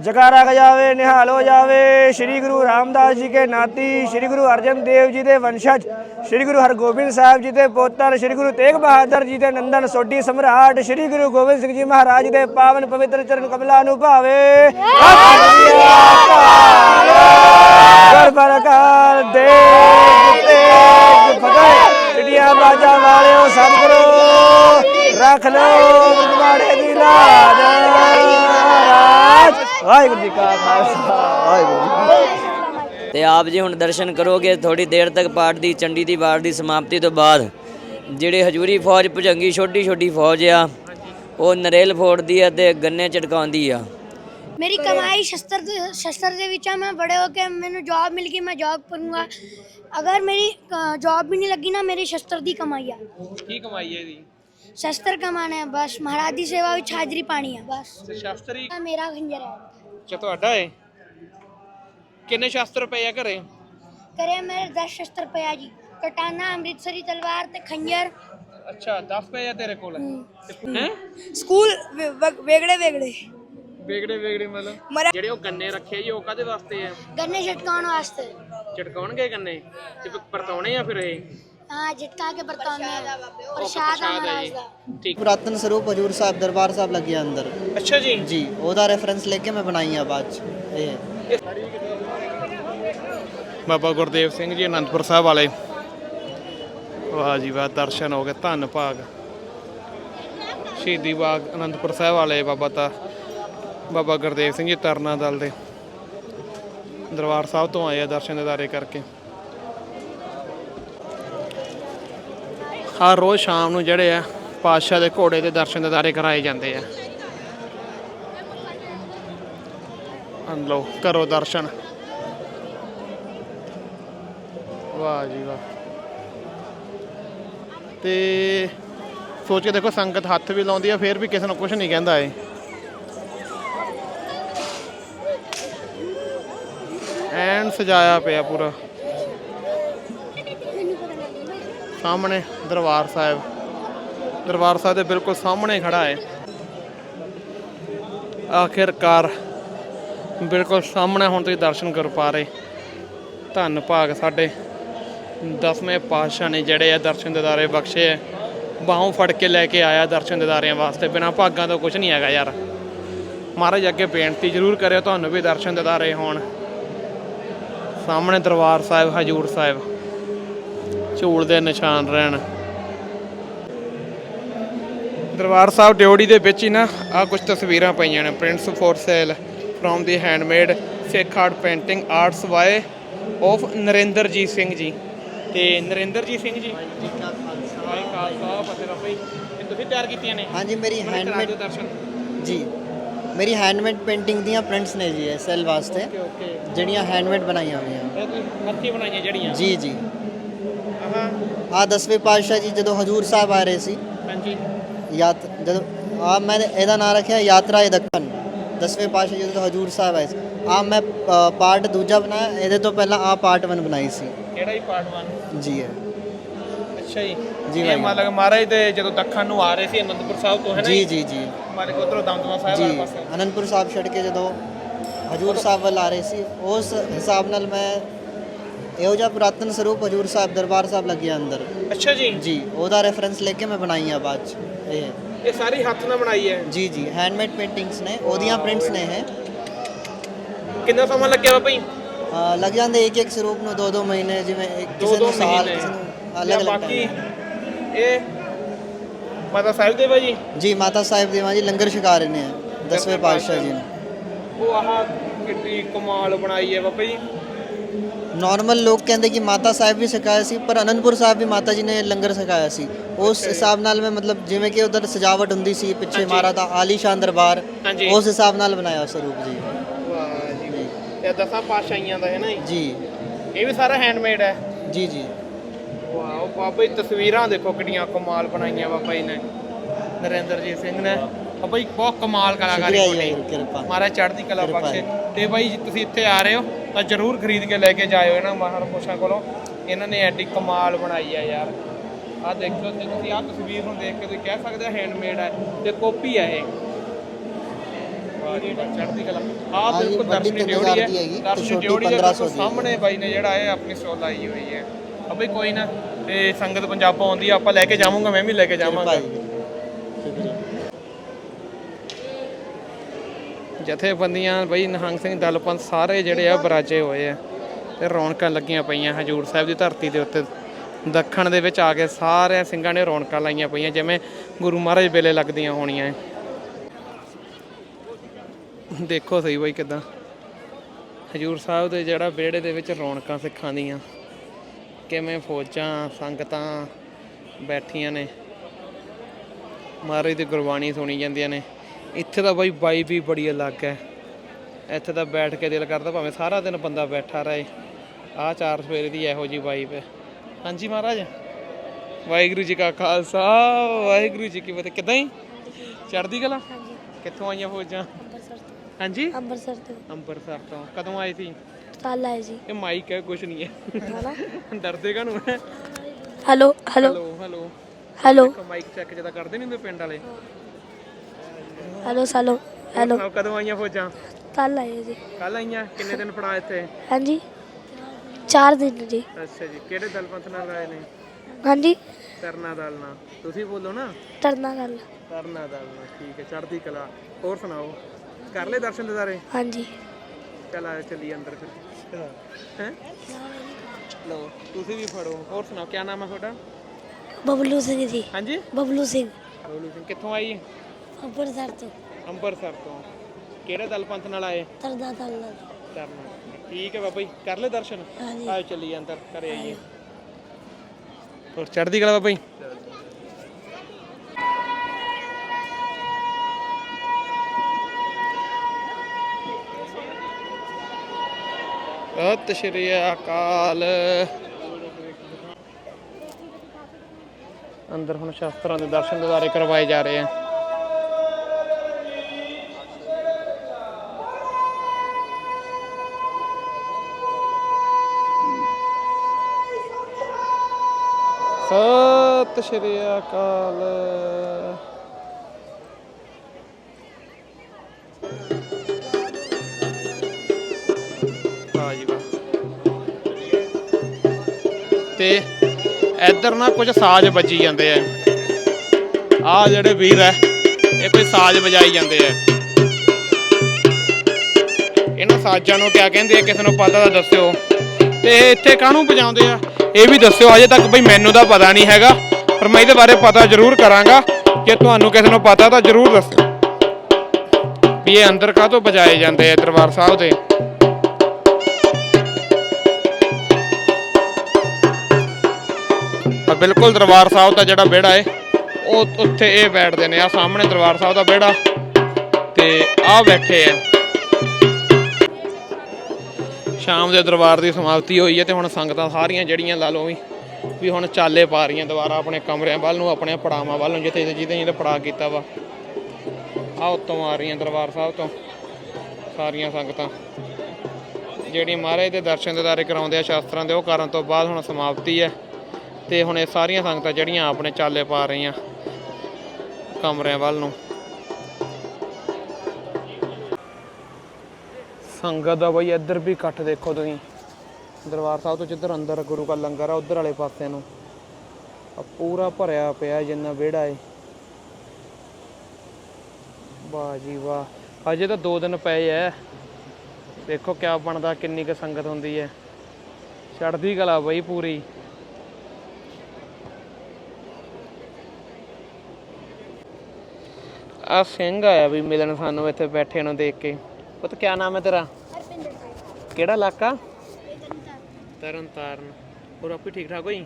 ਜਕਾਰਾ ਗਜਾਵੇ ਨਿਹਾਲ ਹੋ ਜਾਵੇ। ਸ੍ਰੀ ਗੁਰੂ ਰਾਮਦਾਸ ਜੀ ਕੇ ਨਾਤੀ ਸ੍ਰੀ ਗੁਰੂ ਅਰਜਨ ਦੇਵ ਜੀ ਦੇ ਵੰਸ਼ਜ ਸ੍ਰੀ ਗੁਰੂ ਹਰਗੋਬਿੰਦ ਸਾਹਿਬ ਜੀ ਦੇ ਪੁੱਤਰ ਸ੍ਰੀ ਗੁਰੂ ਤੇਗ ਬਹਾਦਰ ਜੀ ਦੇ ਨੰਦਨ ਸੋਢੀ ਸਮਰਾਟ ਸ੍ਰੀ ਗੁਰੂ ਗੋਬਿੰਦ ਸਿੰਘ ਜੀ ਮਹਾਰਾਜ ਦੇ ਪਾਵਨ ਪਵਿੱਤਰ ਚਰਨ ਕਮਲਾਂ ਨੂੰ ਭਾਵੇ। ਤੇਗ ਚਿੜੀਆਂ ਬਾਜਾ ਵਾਲਿਓ ਸਤਿਗੁਰੂ ਰੱਖ ਲੋ ਗੁਰਬਾੜੇ ਦੀ ਲਾਜ। ਰਾਜ ਵਾਹਿਗੁਰੂ ਜੀ ਕਾ ਖਾਲਸਾ, ਵਾਹਿਗੁਰੂ ਜੀ ਤੇ ਆਪ ਜੀ ਹੁਣ ਦਰਸ਼ਨ ਕਰੋਗੇ ਥੋੜੀ ਦੇਰ ਤੱਕ ਪਾਠ ਦੀ, ਚੰਡੀ ਦੀ ਵਾਰ ਦੀ ਸਮਾਪਤੀ ਤੋਂ ਬਾਅਦ, ਜਿਹੜੇ ਹਜੂਰੀ ਫੌਜ ਭੁਜੰਗੀ ਛੋਟੀ ਛੋਟੀ ਫੌਜ ਆ, ਉਹ ਨਰੇਲ ਫੋੜਦੀ ਆ ਤੇ ਗੰਨੇ ਚਟਕਾਉਂਦੀ ਆ। ਮੇਰੀ ਕਮਾਈ ਸ਼ਸਤਰ ਦੇ ਸ਼ਸਤਰ ਦੇ ਵਿੱਚ ਆ ਮੈਂ ਬੜੇ ਹੋ ਕੇ ਮੈਨੂੰ ਜੌਬ ਮਿਲ ਗਈ ਮੈਂ ਜੌਬ ਕਰੂੰਗਾ। ਅਗਰ ਮੇਰੀ ਜੌਬ ਵੀ ਨਹੀਂ ਲੱਗੀ ਨਾ ਮੇਰੀ ਸ਼ਸਤਰ ਦੀ ਕਮਾਈ ਆ। ਕੀ ਕਮਾਈ ਹੈ ਇਹਦੀ? ਸ਼ਸਤਰ ਕਮਾਣਾ ਹੈ ਬਸ। ਮਹਾਰਾਜ ਦੀ ਸੇਵਾ ਵਿੱਚ ਹਾਜ਼ਰੀ ਪਾਣੀ ਹੈ ਬਸ। ਸ਼ਾਸਤਰੀ ਇਹ ਮੇਰਾ ਖੰਜਰ ਹੈ। ਚ ਤੁਹਾਡਾ ਹੈ ਕਿੰਨੇ ਸ਼ਾਸਤਰ ਪਏ ਆ ਘਰੇ? ਕਰੇ ਮੇਰੇ 10 ਸ਼ਸਤਰ ਪਿਆ ਜੀ। ਕਟਾਨਾ ਅੰਮ੍ਰਿਤਸਰੀ ਤਲਵਾਰ ਤੇ ਖੰਜਰ। ਅੱਛਾ 10 ਪਏ ਆ ਤੇਰੇ ਕੋਲ? ਹੈ। ਸਕੂਲ ਵੇਗੜੇ ਵੇਗੜੇ ਵੇਗੜੇ ਵੇਗੜੇ ਮਤਲਬ? ਜਿਹੜੇ ਉਹ ਗੰਨੇ ਰੱਖੇ ਜੀ ਉਹ ਕਾਦੇ ਵਾਸਤੇ ਆ? ਗੰਨੇ ਝਟਕਾਉਣ ਵਾਸਤੇ। ਚਟਕਾਉਣਗੇ ਗੰਨੇ? ਤੇ ਫਿਰ ਪਰਤਾਉਣੇ ਆ ਫਿਰ ਇਹ? ਹਾਂ ਝਟਕਾ ਕੇ ਬਰਤਨ ਉਹ ਪ੍ਰਸ਼ਾਦ ਆ ਮਹਾਰਾਜ ਦਾ। ਠੀਕ। ਪੁਰਾਤਨ ਸਰੂਪ ਹਜੂਰ ਸਾਹਿਬ ਦਰਬਾਰ ਸਾਹਿਬ ਲੱਗੇ ਆ ਅੰਦਰ। ਅੱਛਾ ਜੀ। ਜੀ ਉਹਦਾ ਰੈਫਰੈਂਸ ਲੈ ਕੇ ਮੈਂ ਬਣਾਈ ਆ ਬਾਅਦ ਚ। ਇਹ। ਬਾਬਾ ਗੁਰਦੇਵ ਸਿੰਘ ਜੀ ਅਨੰਦਪੁਰ ਸਾਹਿਬ ਵਾਲੇ। ਵਾਹ ਜੀ ਵਾਹ ਦਰਸ਼ਨ ਹੋ ਗਏ ਧੰਨ ਭਾਗ। ਸ਼ਹੀਦੀ ਬਾਗ ਅਨੰਦਪੁਰ ਸਾਹਿਬ ਵਾਲੇ ਬਾਬਾ ਤਾਂ ਬਾਬਾ ਗੁਰਦੇਵ ਸਿੰਘ ਜੀ ਤਰਨਾ ਦਲ ਦੇ ਦਰਬਾਰ ਸਾਹਿਬ ਤੋਂ ਆਏ ਆ ਦਰਸ਼ਨ ਦਿਦਾਰੇ ਕਰਕੇ। ਹਰ ਰੋਜ਼ ਸ਼ਾਮ ਨੂੰ ਜਿਹੜੇ ਆ ਪਾਤਸ਼ਾਹ ਦੇ ਘੋੜੇ ਦੇ ਦਰਸ਼ਨ ਦਿਦਾਰੇ ਕਰਾਏ ਜਾਂਦੇ ਆ। ਅਨ ਲਓ, ਕਰੋ ਦਰਸ਼ਨ। ਵਾਹ ਜੀ ਵਾਹ। ਤੇ ਸੋਚ ਕੇ ਦੇਖੋ, ਸੰਗਤ ਹੱਥ ਵੀ ਲਾਉਂਦੀ ਆ, ਫੇਰ ਵੀ ਕਿਸੇ ਨੂੰ ਕੁਝ ਨਹੀਂ ਕਹਿੰਦਾ ਏ ਐਨ ਸਜਾਇਆ ਪਿਆ ਪੂਰਾ। ਸਾਹਮਣੇ ਦਰਬਾਰ ਸਾਹਿਬ। ਦਰਬਾਰ ਸਾਹਿਬ ਦੇ ਬਿਲਕੁਲ ਸਾਹਮਣੇ ਖੜਾ ਹੈ। ਆਖਿਰਕਾਰ ਬਿਲਕੁਲ ਸਾਹਮਣੇ ਹੁਣ ਤੁਸੀਂ ਦਰਸ਼ਨ ਕਰ ਪਾ ਰਹੇ। ਧੰਨ ਭਾਗ ਸਾਡੇ ਦਸਵੇਂ ਪਾਤਸ਼ਾਹ ਨੇ ਜਿਹੜੇ ਆ ਦਰਸ਼ਨ ਦਿਦਾਰੇ ਬਖਸ਼ੇ ਆ ਬਾਹੋਂ ਫੜ ਕੇ ਲੈ ਕੇ ਆਇਆ ਦਰਸ਼ਨ ਦਿਦਾਰਿਆਂ ਵਾਸਤੇ। ਬਿਨਾ ਭਾਗਾਂ ਤੋਂ ਕੁਝ ਨਹੀਂ ਹੈਗਾ ਯਾਰ। ਮਹਾਰਾਜ ਅੱਗੇ ਬੇਨਤੀ ਜ਼ਰੂਰ ਕਰਿਓ, ਤੁਹਾਨੂੰ ਵੀ ਦਰਸ਼ਨ ਦਿਦਾਰੇ ਹੋਣ। ਸਾਹਮਣੇ ਦਰਬਾਰ ਸਾਹਿਬ ਹਜੂਰ ਸਾਹਿਬ। ਝੂਲ ਦੇ ਨਿਸ਼ਾਨ ਰਹਿਣ। ਦਰਬਾਰ ਸਾਹਿਬ ਡਿਓੜੀ ਦੇ ਵਿੱਚ ਹੀ ਨਾ ਆ ਕੁਝ ਤਸਵੀਰਾਂ ਪਈਆਂ ਨੇ। Prints for sale from the handmade Sikh art painting arts by of Narinderjit Singh ji. ਤੇ ਨਰਿੰਦਰਜੀਤ ਸਿੰਘ ਜੀ ਵਾਹਿ ਖਾਲਸਾ। ਫਤਿਹ ਇਹ ਤੁਸੀਂ ਤਿਆਰ ਕੀਤੀਆਂ ਨੇ? ਹਾਂਜੀ ਮੇਰੀ ਹੈਂਡਮੇਡ ਜੀ। ਮੇਰੀ ਹੈਂਡਮੇਡ ਪੇਂਟਿੰਗ ਦੀਆਂ ਪ੍ਰਿੰਟਸ ਨੇ ਜੀ ਸੈਲ ਵਾਸਤੇ ਓਕੇ ਓਕੇ ਜਿਹੜੀਆਂ ਹੈਂਡਮੇਡ ਬਣਾਈਆਂ ਹੋਈਆਂ। ਇਹ ਤੁਸੀਂ ਹੱਥੀਂ ਬਣਾਈਆਂ ਜਿਹੜੀਆਂ? ਜੀ ਜੀ। ਆਹਾਂ। ਆ ਦਸਵੇਂ ਪਾਤਸ਼ਾਹ ਜੀ ਜਦੋਂ ਹਜੂਰ ਸਾਹਿਬ ਆ ਰਹੇ ਸੀ ਹਾਂਜੀ। ਯਾਤ ਜਦੋਂ ਆ ਮੈਂ ਇਹਦਾ ਨਾਮ ਰੱਖਿਆ ਯਾਤਰਾ ਏ ਦੱਖਣ। ਦਸਵੇਂ ਪਾਤਸ਼ਾਹ ਜੀ ਜਦੋਂ ਹਜੂਰ ਸਾਹਿਬ ਆਏ ਸੀ ਆ ਮੈਂ ਪਾਰਟ ਦੂਜਾ ਬਣਾਇਆ ਇਹਦੇ ਤੋਂ ਪਹਿਲਾਂ ਆ ਪਾਰਟ 1 ਬਣਾਈ ਸੀ। ਕਿਹੜਾ ਹੀ ਪਾਰਟ 1 ਜੀ ਹੈ ਅੱਛਾ ਜੀ। ਜੀ ਇਹ। ਮਤਲਬ ਮਹਾਰਾਜ ਦੇ ਜਦੋਂ ਦੱਖਣ ਨੂੰ ਆ ਰਹੇ ਸੀ ਅਨੰਦਪੁਰ ਸਾਹਿਬ ਤੋਂ ਹੈ ਨਾ ਜੀ ਜੀ? ਜੀ ਮਾਰੇ ਉਧਰੋਂ ਦਮਦਮਾ ਸਾਹਿਬ ਵਾਲੇ ਪਾਸੇ। ਅਨੰਦਪੁਰ ਸਾਹਿਬ ਛੱਡ ਕੇ ਜਦੋਂ ਹਜੂਰ ਸਾਹਿਬ ਵੱਲ ਆ ਰਹੇ ਸੀ ਉਸ ਹਿਸਾਬ ਨਾਲ ਮੈਂ ਇਹੋ ਜਿਹਾ ਪੁਰਾਤਨ ਸਰੂਪ ਹਜੂਰ ਸਾਹਿਬ ਦਰਬਾਰ ਸਾਹਿਬ ਲੱਗਿਆ ਅੰਦਰ। ਅੱਛਾ ਜੀ। ਜੀ ਉਹਦਾ ਰੈਫਰੈਂਸ ਲੈ ਕੇ ਮੈਂ ਬਣਾਈ ਆ ਬਾਅਦ ਚ। ਇਹ। ਇਹ ਸਾਰੀ ਹੱਥ ਨਾਲ ਬਣਾਈ ਹੈ? ਜੀ ਜੀ ਹੈਂਡਮੇਡ ਪੇਂਟਿੰਗਸ ਨੇ ਉਹਦੀਆਂ ਪ੍ਰਿੰਟਸ ਨੇ ਇਹ। ਕਿੰਨਾ ਸਮਾਂ ਲੱਗਿਆ ਵਾ ਭਾਈ ਲੱਗ ਜਾਂਦੇ ਇੱਕ ਇੱਕ ਸਰੂਪ ਨੂੰ ਦੋ ਦੋ ਮਹੀਨੇ ਜਿਵੇਂ ਕਿਸੇ ਨੂੰ ਸਾਲ ਕਿਸੇ ਨੂੰ ਅਲੱਗ ਅਲੱਗ ਬਾਕੀ। ਇਹ ਮਾਤਾ ਸਾਹਿਬ ਦੇ ਭਾਜੀ? ਜੀ ਮਾਤਾ ਸਾਹਿਬ ਦੇਵਾਂ ਜੀ ਲੰਗਰ ਛਕਾ ਰਹੇ ਨੇ। ਦਸਵੇਂ ਪਾਤਸ਼ਾਹ ਜੀ ਨੇ। ਉਹ ਆਹ ਕਿੱਡੀ ਕਮਾਲ ਬਣਾਈ ਹੈ ਬਾਬਾ ਜੀ। ਨਾਰਮਲ ਲੋਕ ਕਹਿੰਦੇ ਕਿ ਮਾਤਾ ਸਾਹਿਬ ਵੀ ਸਿਖਾਇਆ ਸੀ ਪਰ ਅਨੰਦਪੁਰ ਸਾਹਿਬ ਵੀ ਮਾਤਾ ਜੀ ਨੇ ਲੰਗਰ ਸਿਖਾਇਆ ਸੀ। ਉਸ ਹਿਸਾਬ ਨਾਲ ਮੈਂ ਮਤਲਬ ਜਿਵੇਂ ਕਿ ਉਧਰ ਸਜਾਵਟ ਹੁੰਦੀ ਸੀ ਪਿੱਛੇ। ਮਾਰਾ ਦਾ ਆਲੀਸ਼ਾਨ ਦਰਬਾਰ। ਉਸ ਹਿਸਾਬ ਨਾਲ ਬਣਾਇਆ ਸਰੂਪ ਜੀ। ਵਾਹ ਜੀ ਇਹ ਦਸਾਂ ਪਾਸ਼ਾਈਆਂ ਦਾ ਹੈ ਨਾ ਜੀ? ਇਹ ਵੀ ਸਾਰਾ ਹੈਂਡਮੇਡ ਹੈ? ਜੀ ਜੀ। ਬਾਬਾ ਜੀ ਤਸਵੀਰਾਂ ਦੇਖੋ ਕਿੰਨੀਆਂ ਕਮਾਲ ਬਣਾਈਆਂ ਬਾਬਾ ਜੀ ਨੇ। ਨਰਿੰਦਰਜੀਤ ਸਿੰਘ ਨੇ। ਬਾਬਾ ਜੀ ਬਹੁਤ ਕਮਾਲ ਕਲਾਕਾਰੀ ਵਾਹਿਗੁਰੂ, ਕਿਰਪਾ। ਮਹਾਰਾਜ ਚੜ੍ਹਦੀ ਕਲਾ ਬਖਸ਼ੇ। ਤੇ ਬਾਈ ਜੀ ਤੁਸੀਂ ਇੱਥੇ ਆ ਰਹੇ ਹੋ ਤਾਂ ਜਰੂਰ ਖਰੀਦ ਕੇ ਲੈ ਕੇ ਜਾਇਓ ਇਹਨਾਂ ਮਹਾਰਪੁਰਸ਼ਾਂ ਕੋਲੋਂ। ਇਹਨਾਂ ਨੇ ਐਡੀ ਕਮਾਲ ਬਣਾਈ ਆ ਯਾਰ। ਆ ਦੇਖੋ ਤੇ ਤੁਸੀਂ ਆ ਤਸਵੀਰ ਨੂੰ ਦੇਖ ਕੇ ਤੁਸੀਂ ਕਹਿ ਸਕਦੇ ਆ ਹੈਂਡਮੇਡ ਹੈ ਤੇ ਕਾਪੀ ਹੈ ਇਹ। ਚੜ੍ਹਦੀ ਕਲਾ। ਆ ਬਿਲਕੁਲ ਦਰਸ਼ਨੀ ਡਿਓੜੀ ਹੈ। ਦਰਸ਼ਨੀ ਡਿਓੜੀ ਦੇ 1500 ਬਿਲਕੁਲ ਦੀ। ਸਾਹਮਣੇ ਬਾਈ ਨੇ ਜਿਹੜਾ ਹੈ ਆਪਣੀ ਸਟਾਲ ਲਾਈ ਹੋਈ ਹੈ। ਆ ਬਈ ਕੋਈ ਨਾ ਤੇ ਸੰਗਤ ਪੰਜਾਬੋਂ ਆਉਂਦੀ ਆ ਆਪਾਂ ਲੈ ਕੇ ਜਾਵਾਂਗਾ ਮੈਂ ਵੀ ਲੈ ਕੇ ਜਾਵਾਂਗਾ। ਜਥੇਬੰਦੀਆਂ ਬਈ ਨਿਹੰਗ ਸਿੰਘ ਦਲਪੰਥ ਸਾਰੇ ਜਿਹੜੇ ਆ ਬਰਾਜੇ ਹੋਏ ਆ ਤੇ ਰੌਣਕਾਂ ਲੱਗੀਆਂ ਪਈਆਂ ਹਜੂਰ ਸਾਹਿਬ ਦੀ ਧਰਤੀ ਦੇ ਉੱਤੇ। ਦੱਖਣ ਦੇ ਵਿੱਚ ਆ ਕੇ ਸਾਰੇ ਸਿੰਘਾਂ ਨੇ ਰੌਣਕਾਂ ਲਾਈਆਂ ਪਈਆਂ ਜਿਵੇਂ ਗੁਰੂ ਮਹਾਰਾਜ ਵੇਲੇ ਲੱਗਦੀਆਂ ਹੋਣੀਆਂ। ਦੇਖੋ ਸਹੀ ਬਈ ਕਿਦਾਂ। ਹਜੂਰ ਸਾਹਿਬ ਦੇ ਜਿਹੜਾ ਵਿਹੜੇ ਦੇ ਵਿੱਚ ਰੌਣਕਾਂ ਸਿੱਖਾਂ ਦੀਆਂ। ਕਿਵੇਂ ਫੌਜਾਂ ਸੰਗਤਾਂ ਬੈਠੀਆਂ ਨੇ। ਮਹਾਰਾਜ ਦੀ ਗੁਰਬਾਣੀ ਸੁਣੀ ਜਾਂਦੀਆਂ ਨੇ। ਇੱਥੇ ਤਾਂ ਬਾਈ ਬਾਈ ਵੀ ਬੜੀ ਅਲੱਗ ਹੈ। ਇੱਥੇ ਤਾਂ ਬੈਠ ਕੇ ਦਿਲ ਕਰਦਾ ਭਾਵੇਂ ਸਾਰਾ ਦਿਨ ਬੰਦਾ ਬੈਠਾ ਰਹੇ। ਆਹ ਚਾਰ ਸਵੇਰੇ ਦੀ ਇਹੋ ਜੀ ਵਾਈਬ ਹੈ। ਹਾਂਜੀ ਮਹਾਰਾਜ। ਵਾਹਿਗੁਰੂ ਜੀ ਕਾ ਖਾਲਸਾ ਵਾਹਿਗੁਰੂ ਜੀ ਕੀ ਫਤਿਹ। ਕਿਦਾਂ ਹੀ ਚੜ੍ਹਦੀ ਕਲਾ? ਕਿੱਥੋਂ ਆਈਆਂ ਫੌਜਾਂ? ਹਾਂਜੀ? ਅੰਮ੍ਰਿਤਸਰ ਤੋਂ। ਅੰਮ੍ਰਿਤਸਰ ਤੋਂ। ਕਦੋਂ ਆਏ ਸੀ? ਕੱਲ ਆਏ ਜੀ। ਇਹ ਮਾਈਕ ਹੈ ਕੁਛ ਨਹੀਂ ਹੈ। ਡਰਦੇ ਕਾਹਨੂੰ ਹੈ? Hello hello. Hello hello. Hello. Mic check ਜ਼ਿਆਦਾ ਕਰਦੇ ਨਹੀਂ ਹੁੰਦੇ ਪਿੰਡ ਵਾਲੇ। ਹੈਲੋ ਸਾਲੋ ਹੈਲੋ। ਕਦੋਂ ਆਈਆਂ ਫੌਜਾਂ? ਕੱਲ ਆਏ ਜੀ। ਕੱਲ ਆਈਆਂ? ਕਿੰਨੇ ਦਿਨ ਪੜਾ ਇੱਥੇ? ਹਾਂਜੀ। 4 ਦਿਨ ਜੀ। ਅੱਛਾ ਜੀ ਕਿਹੜੇ ਦਲ ਪੰਥ ਨਾਲ ਆਏ ਨੇ? ਹਾਂਜੀ। ਤਰਨਾ ਦਲ ਨਾਲ। ਤੁਸੀਂ ਬੋਲੋ ਨਾ। ਤਰਨਾ ਗੱਲ ਤਰਨਾ ਦਲ ਨਾਲ ਠੀਕ ਹੈ ਚੜ੍ਹਦੀ ਕਲਾ। ਹੋਰ ਸੁਣਾਓ? ਕਰ ਲੈ ਦਰਸ਼ਨ ਦਿਦਾਰੇ ਹਾਂਜੀ। ਚੱਲ ਆ ਚੱਲੀ ਅੰਦਰ ਫਿਰ। ਹੈ? ਲਓ ਤੁਸੀਂ ਵੀ ਫੜੋ। ਹੋਰ ਸੁਣਾਓ ਕੀ ਨਾਮ ਹੈ ਤੁਹਾਡਾ? ਬਬਲੂ ਸਿੰਘ ਜੀ। ਹਾਂਜੀ? ਬਬਲੂ ਸਿੰਘ। ਬੋਲੂ ਸਿੰਘ ਕਿੱਥੋਂ ਆਈ? ਅੰਮ੍ਰਿਤਸਰ ਤੋਂ। ਅੰਮ੍ਰਿਤਸਰ ਤੋਂ। ਕਿਹੜੇ ਦਲ ਪੰਥ ਨਾਲ ਆਏ? ਤਰਨਾ ਦਲ ਨਾਲ। ਤਰਨਾ ਠੀਕ ਹੈ ਬਾਬਾ ਜੀ ਕਰ ਲੈ ਦਰਸ਼ਨ? ਹਾਂਜੀ। ਆਓ ਚੱਲੀਏ ਅੰਦਰ ਘਰੇ ਆਈਏ। ਹੋਰ ਚੜ੍ਹਦੀ ਕਲਾ ਬਾਬਾ ਜੀ? ਸਤਿ ਸ਼੍ਰੀ ਅਕਾਲ। ਅੰਦਰ ਹੁਣ ਸ਼ਾਸਤਰਾਂ ਦੇ ਦਰਸ਼ਨ ਦੁਆਰੇ ਕਰਵਾਏ ਜਾ ਰਹੇ ਆ। ਸਤਿ ਸ਼੍ਰੀ ਅਕਾਲ। ਤੇ ਇੱਧਰ ਨਾ ਕੁਝ ਸਾਜ਼ ਵੱਜੀ ਜਾਂਦੇ ਆ। ਆ ਜਿਹੜੇ ਵੀਰ ਐ ਇਹ ਕੋਈ ਸਾਜ਼ ਵਜਾਈ ਜਾਂਦੇ ਆ। ਇਹਨਾਂ ਸਾਜ਼ਾਂ ਨੂੰ ਕਿਆ ਕਹਿੰਦੇ ਆ? ਕਿਸੇ ਨੂੰ ਪਤਾ ਤਾਂ ਦੱਸਿਓ। ਤੇ ਇਹ ਇੱਥੇ ਕਾਹਨੂੰ ਵਜਾਉਂਦੇ ਆ? ਇਹ ਵੀ ਦੱਸਿਓ, ਅਜੇ ਤੱਕ ਬਈ ਮੈਨੂੰ ਤਾਂ ਪਤਾ ਨਹੀਂ ਹੈਗਾ, ਪਰ ਮੈਂ ਇਹਦੇ ਬਾਰੇ ਪਤਾ ਜ਼ਰੂਰ ਕਰਾਂਗਾ। ਜੇ ਤੁਹਾਨੂੰ ਕਿਸੇ ਨੂੰ ਪਤਾ ਤਾਂ ਜ਼ਰੂਰ ਦੱਸਿਓ। ਵੀ ਇਹ ਅੰਦਰ ਕਾਹ ਤੋਂ ਵਜਾਏ ਜਾਂਦੇ ਆ ਦਰਬਾਰ ਸਾਹਿਬ ਦੇ? ਬਿਲਕੁਲ ਦਰਬਾਰ ਸਾਹਿਬ ਦਾ ਜਿਹੜਾ ਵਿਹੜਾ ਏ, ਉਹ ਉੱਥੇ ਇਹ ਬੈਠਦੇ ਨੇ ਆ ਸਾਹਮਣੇ ਦਰਬਾਰ ਸਾਹਿਬ ਦਾ ਵਿਹੜਾ ਤੇ ਆ ਬੈਠੇ ਆ। ਸ਼ਾਮ ਦੇ ਦਰਬਾਰ ਦੀ ਸਮਾਪਤੀ ਹੋਈ ਹੈ ਤੇ ਹੁਣ ਸੰਗਤਾਂ ਸਾਰੀਆਂ ਜਿਹੜੀਆਂ ਲਾ ਲਓ ਵੀ ਵੀ ਹੁਣ ਚਾਲੇ ਪਾ ਰਹੀਆਂ ਦੁਬਾਰਾ ਆਪਣੇ ਕਮਰਿਆਂ ਵੱਲ ਨੂੰ ਆਪਣੇ ਪੜਾਵਾਂ ਵੱਲ ਨੂੰ, ਜਿੱਥੇ ਜਿਹਦੇ ਜਿਹਦੇ ਪੜਾ ਕੀਤਾ ਵਾ। ਆ ਉੱਤੋਂ ਆ ਰਹੀਆਂ ਦਰਬਾਰ ਸਾਹਿਬ ਤੋਂ ਸਾਰੀਆਂ ਸੰਗਤਾਂ। ਜਿਹੜੀ ਮਹਾਰਾਜ ਦੇ ਦਰਸ਼ਨ ਦਿਦਾਰੇ ਕਰਾਉਂਦੇ ਆ ਸ਼ਾਸਤਰਾਂ ਦੇ, ਉਹ ਕਰਨ ਤੋਂ ਬਾਅਦ ਹੁਣ ਸਮਾਪਤੀ ਹੈ ਤੇ ਹੁਣ ਇਹ ਸਾਰੀਆਂ ਸੰਗਤਾਂ ਜਿਹੜੀਆਂ ਆਪਣੇ ਚਾਲੇ ਪਾ ਰਹੀਆਂ ਕਮਰਿਆਂ ਵੱਲ ਨੂੰ। ਸੰਗਤ ਦਾ ਬਈ ਇੱਧਰ ਵੀ ਇਕੱਠ ਦੇਖੋ ਤੁਸੀਂ। ਦਰਬਾਰ ਸਾਹਿਬ ਤੋਂ ਜਿੱਧਰ ਅੰਦਰ ਗੁਰੂ ਕਾ ਲੰਗਰ ਆ, ਉਧਰ ਵਾਲੇ ਪਾਸੇ ਨੂੰ। ਆ ਪੂਰਾ ਭਰਿਆ ਪਿਆ ਜਿੰਨਾ ਵਿਹੜਾ ਏ। ਵਾਹ ਜੀ ਵਾਹ। ਅਜੇ ਤਾਂ 2 ਦਿਨ ਪਏ ਐ। ਦੇਖੋ ਕਿਆ ਬਣਦਾ, ਕਿੰਨੀ ਕੁ ਸੰਗਤ ਹੁੰਦੀ ਐ। ਚੜ੍ਹਦੀ ਕਲਾ ਬਈ ਪੂਰੀ। ਆ ਸਿੰਘ ਆਇਆ ਵੀ ਮਿਲਣ ਸਾਨੂੰ ਇੱਥੇ ਬੈਠੇ ਨੂੰ ਦੇਖ ਕੇ। ਪੁੱਤ ਕਿਆ ਨਾਮ ਹੈ ਤੇਰਾ? ਕਿਹੜਾ ਇਲਾਕਾ? ਤਰਨ ਤਾਰਨ ਹੋਰ ਆਪੀ ਠੀਕ ਠਾਕ ਹੋਈ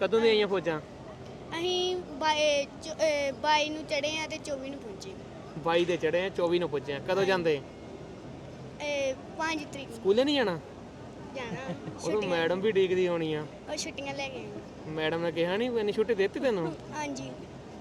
ਕਦੋਂ ਦੀ ਆਈਆਂ ਫੌਜਾਂ? ਅਸੀਂ 22 ਨੂੰ ਚੜੇ ਆ ਤੇ 24 ਨੂੰ ਪਹੁੰਚੇ। 22 ਦੇ ਚੜੇ ਆ 24 ਨੂੰ ਪੁੱਜੇ ਆ ਕਦੋਂ ਜਾਂਦੇ? ਇਹ 5 ਤਰੀਕ ਨੂੰ। ਸਕੂਲੇ ਨਹੀਂ ਜਾਣਾ? ਜਾਣਾ। ਉਦੋਂ ਮੈਡਮ ਵੀ ਡੀਕਦੀ ਹੋਣੀ ਆ। ਉਹ ਛੁੱਟੀਆਂ ਲੈ ਕੇ ਮੈਡਮ ਨੇ ਕਿਹਾ ਨਹੀਂ ਇੰਨੀ ਛੁੱਟੀ ਦਿੱਤੀ ਤੈਨੂੰ? ਹਾਂਜੀ।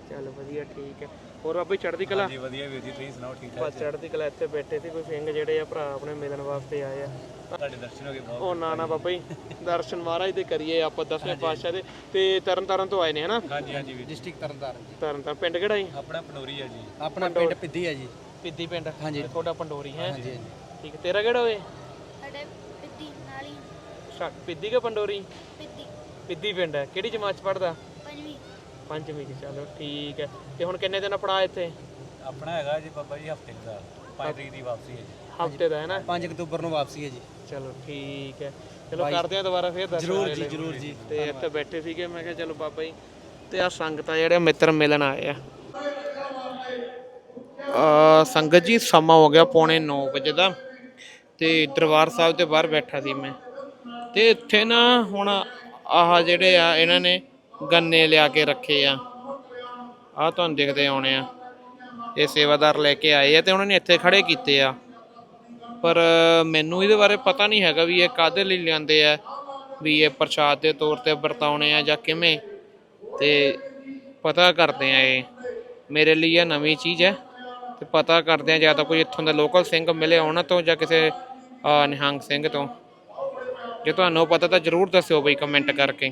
ਚੱਲ ਵਧੀਆ ਠੀਕ ਹੈ। ਹੋਰ ਬਾਬਾ ਜੀ ਚੜ੍ਹਦੀ ਕਲਾ? ਜੀ ਵਧੀਆ ਵੀਰ ਜੀ ਤੁਸੀਂ ਸੁਣਾਓ ਠੀਕ ਬਸ ਚੜ੍ਹਦੀ ਕਲਾ ਇੱਥੇ ਬੈਠੇ ਸੀ ਕੋਈ ਸਿੰਘ ਜਿਹੜੇ ਆ ਭਰਾ ਆਪਣੇ ਮਿਲਣ ਵਾਸਤੇ ਆਏ ਆ। ਠਾਕ ਤੁਹਾਡੇ ਦਰਸ਼ਨ ਹੋ ਗਏ ਬਹੁਤ। ਉਹ ਨਾ ਨਾ ਬਾਬਾ ਜੀ ਦਰਸ਼ਨ ਮਹਾਰਾਜ ਦੇ ਕਰੀਏ ਆਪਾਂ ਦਸਵੇਂ ਪਾਤਸ਼ਾਹ ਦੇ ਤੇ ਤਰਨ ਤਾਰਨ ਤੋਂ ਆਏ ਨੇ ਹਨਾ? ਹਾਂਜੀ ਹਾਂਜੀ ਵੀਰ ਡਿਸਟ੍ਰਿਕਟ ਤਰਨਤਾਰਨ ਤਰਨ ਤਾਰਨ ਪਿੰਡ ਕਿਹੜਾ ਜੀ? ਆਪਣਾ ਪਨੋਰੀ ਹੈ ਜੀ। ਆਪਣਾ ਪਿੰਡ ਪਿੱਦੀ ਹੈ ਜੀ। ਪਿੱਦੀ ਪਿੰਡ। ਹਾਂਜੀ। ਤੁਹਾਡਾ ਪੰਡੋਰੀ ਹੈ? ਹਾਂਜੀ ਹਾਂਜੀ। ਠੀਕ ਤੇਰਾ ਕਿਹੜਾ ਓਏ? ਸਾਡੇ ਪਿੱਤੀ ਨਾਲ ਹੀ। ਸ਼ਾ- ਪਿੱਦੀ ਕੇ ਪੰਡੋਰੀ? ਪਿੱਤੀ ਪਿੱਦੀ ਪਿੰਡ ਹੈ। ਕਿਹੜੀ ਜਮਾਤ ਚ ਪੜਦਾ ਪੰਜਵੀਂ ਚ ਚਲੋ ਠੀਕ ਹੈ। ਤੇ ਹੁਣ ਕਿੰਨੇ ਦਿਨ ਪੜਾ ਇੱਥੇ? ਆਪਣਾ ਹੈਗਾ ਜੀ ਬਾਬਾ ਜੀ ਹਫ਼ਤੇ ਦਾ 5 ਤਰੀਕ ਦੀ ਵਾਪਸੀ ਹੈ ਜੀ। ਹਫ਼ਤੇ ਦਾ ਹੈ ਨਾ? 5 ਅਕਤੂਬਰ ਨੂੰ ਵਾਪਸੀ ਹੈ ਜੀ। ਚਲੋ ਠੀਕ ਹੈ। ਚਲੋ ਕਰਦੇ ਆ ਦੁਬਾਰਾ ਫੇਰ ਦਰਸ਼ਨ ਜ਼ਰੂਰ। ਜੀ, ਜ਼ਰੂਰ ਜੀ। ਤੇ ਇੱਥੇ ਬੈਠੇ ਸੀਗੇ ਮੈਂ ਕਿਹਾ ਚਲੋ ਬਾਬਾ ਜੀ ਤੇ ਆ ਸੰਗਤਾਂ ਜਿਹੜੇ ਮਿੱਤਰ ਮਿਲਣ ਆਏ ਆ। ਆ ਸੰਗਤ ਜੀ ਸਮਾਂ ਹੋ ਗਿਆ ਪੌਣੇ 9 ਵਜੇ ਦਾ ਤੇ ਦਰਬਾਰ ਸਾਹਿਬ ਦੇ ਬਾਹਰ ਬੈਠਾ ਸੀ ਮੈਂ। ਤੇ ਇੱਥੇ ਨਾ ਹੁਣ ਆਹ ਜਿਹੜੇ ਆ ਇਹਨਾਂ ਨੇ ਗੰਨੇ ਲਿਆ ਕੇ ਰੱਖੇ ਆ। ਆ ਤੁਹਾਨੂੰ ਦਿਖਦੇ ਆਉਣੇ ਆ। ਇਹ ਸੇਵਾਦਾਰ ਲੈ ਕੇ ਆਏ ਆ ਤੇ ਉਹਨਾਂ ਨੇ ਇੱਥੇ ਖੜੇ ਕੀਤੇ ਆ। ਪਰ ਮੈਨੂੰ ਇਹਦੇ ਬਾਰੇ ਪਤਾ ਨਹੀਂ ਹੈਗਾ ਵੀ ਇਹ ਕਾਦੇ ਲਈ ਲਿਆਂਦੇ ਆ, ਵੀ ਇਹ ਪ੍ਰਸ਼ਾਦ ਦੇ ਤੌਰ ਤੇ ਵਰਤਾਉਣੇ ਆ ਜਾਂ ਕਿਵੇਂ। ਤੇ ਪਤਾ ਕਰਦੇ ਆ ਇਹ। ਮੇਰੇ ਲਈ ਇਹ ਨਵੀਂ ਚੀਜ਼ ਹੈ ਤੇ ਪਤਾ ਕਰਦੇ ਆ ਜਾਂ ਤਾਂ ਕੋਈ ਇੱਥੋਂ ਦਾ ਲੋਕਲ ਸਿੰਘ ਮਿਲੇ ਉਹਨਾਂ ਤੋਂ ਜਾਂ ਕਿਸੇ ਨਿਹੰਗ ਸਿੰਘ ਤੋਂ। ਜੇ ਤੁਹਾਨੂੰ ਪਤਾ ਤਾਂ ਜਰੂਰ ਦੱਸਿਓ ਬਈ ਕਮੈਂਟ ਕਰਕੇ।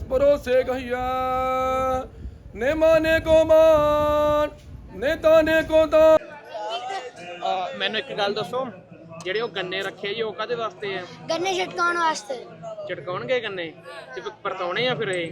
ਪਰੋਸੇ ਗਈਆ। ਨੇ ਮਾਨੇ ਕੋ ਮਾਨ ਨੇ ਤਾਨੇ ਕੋ ਤਾਂ ਮੈਨੂੰ ਇੱਕ ਗੱਲ ਦੱਸੋ ਜਿਹੜੇ ਉਹ ਗੰਨੇ ਰੱਖੇ ਜੀ ਉਹ ਕਾਦੇ ਵਾਸਤੇ ਆ? ਗੰਨੇ ਛਟਕਾਉਣ ਵਾਸਤੇ। ਛਟਕਾਉਣਗੇ ਗੰਨੇ? ਤੇ ਪਰਤਾਉਣੇ ਆ ਫਿਰ ਇਹ?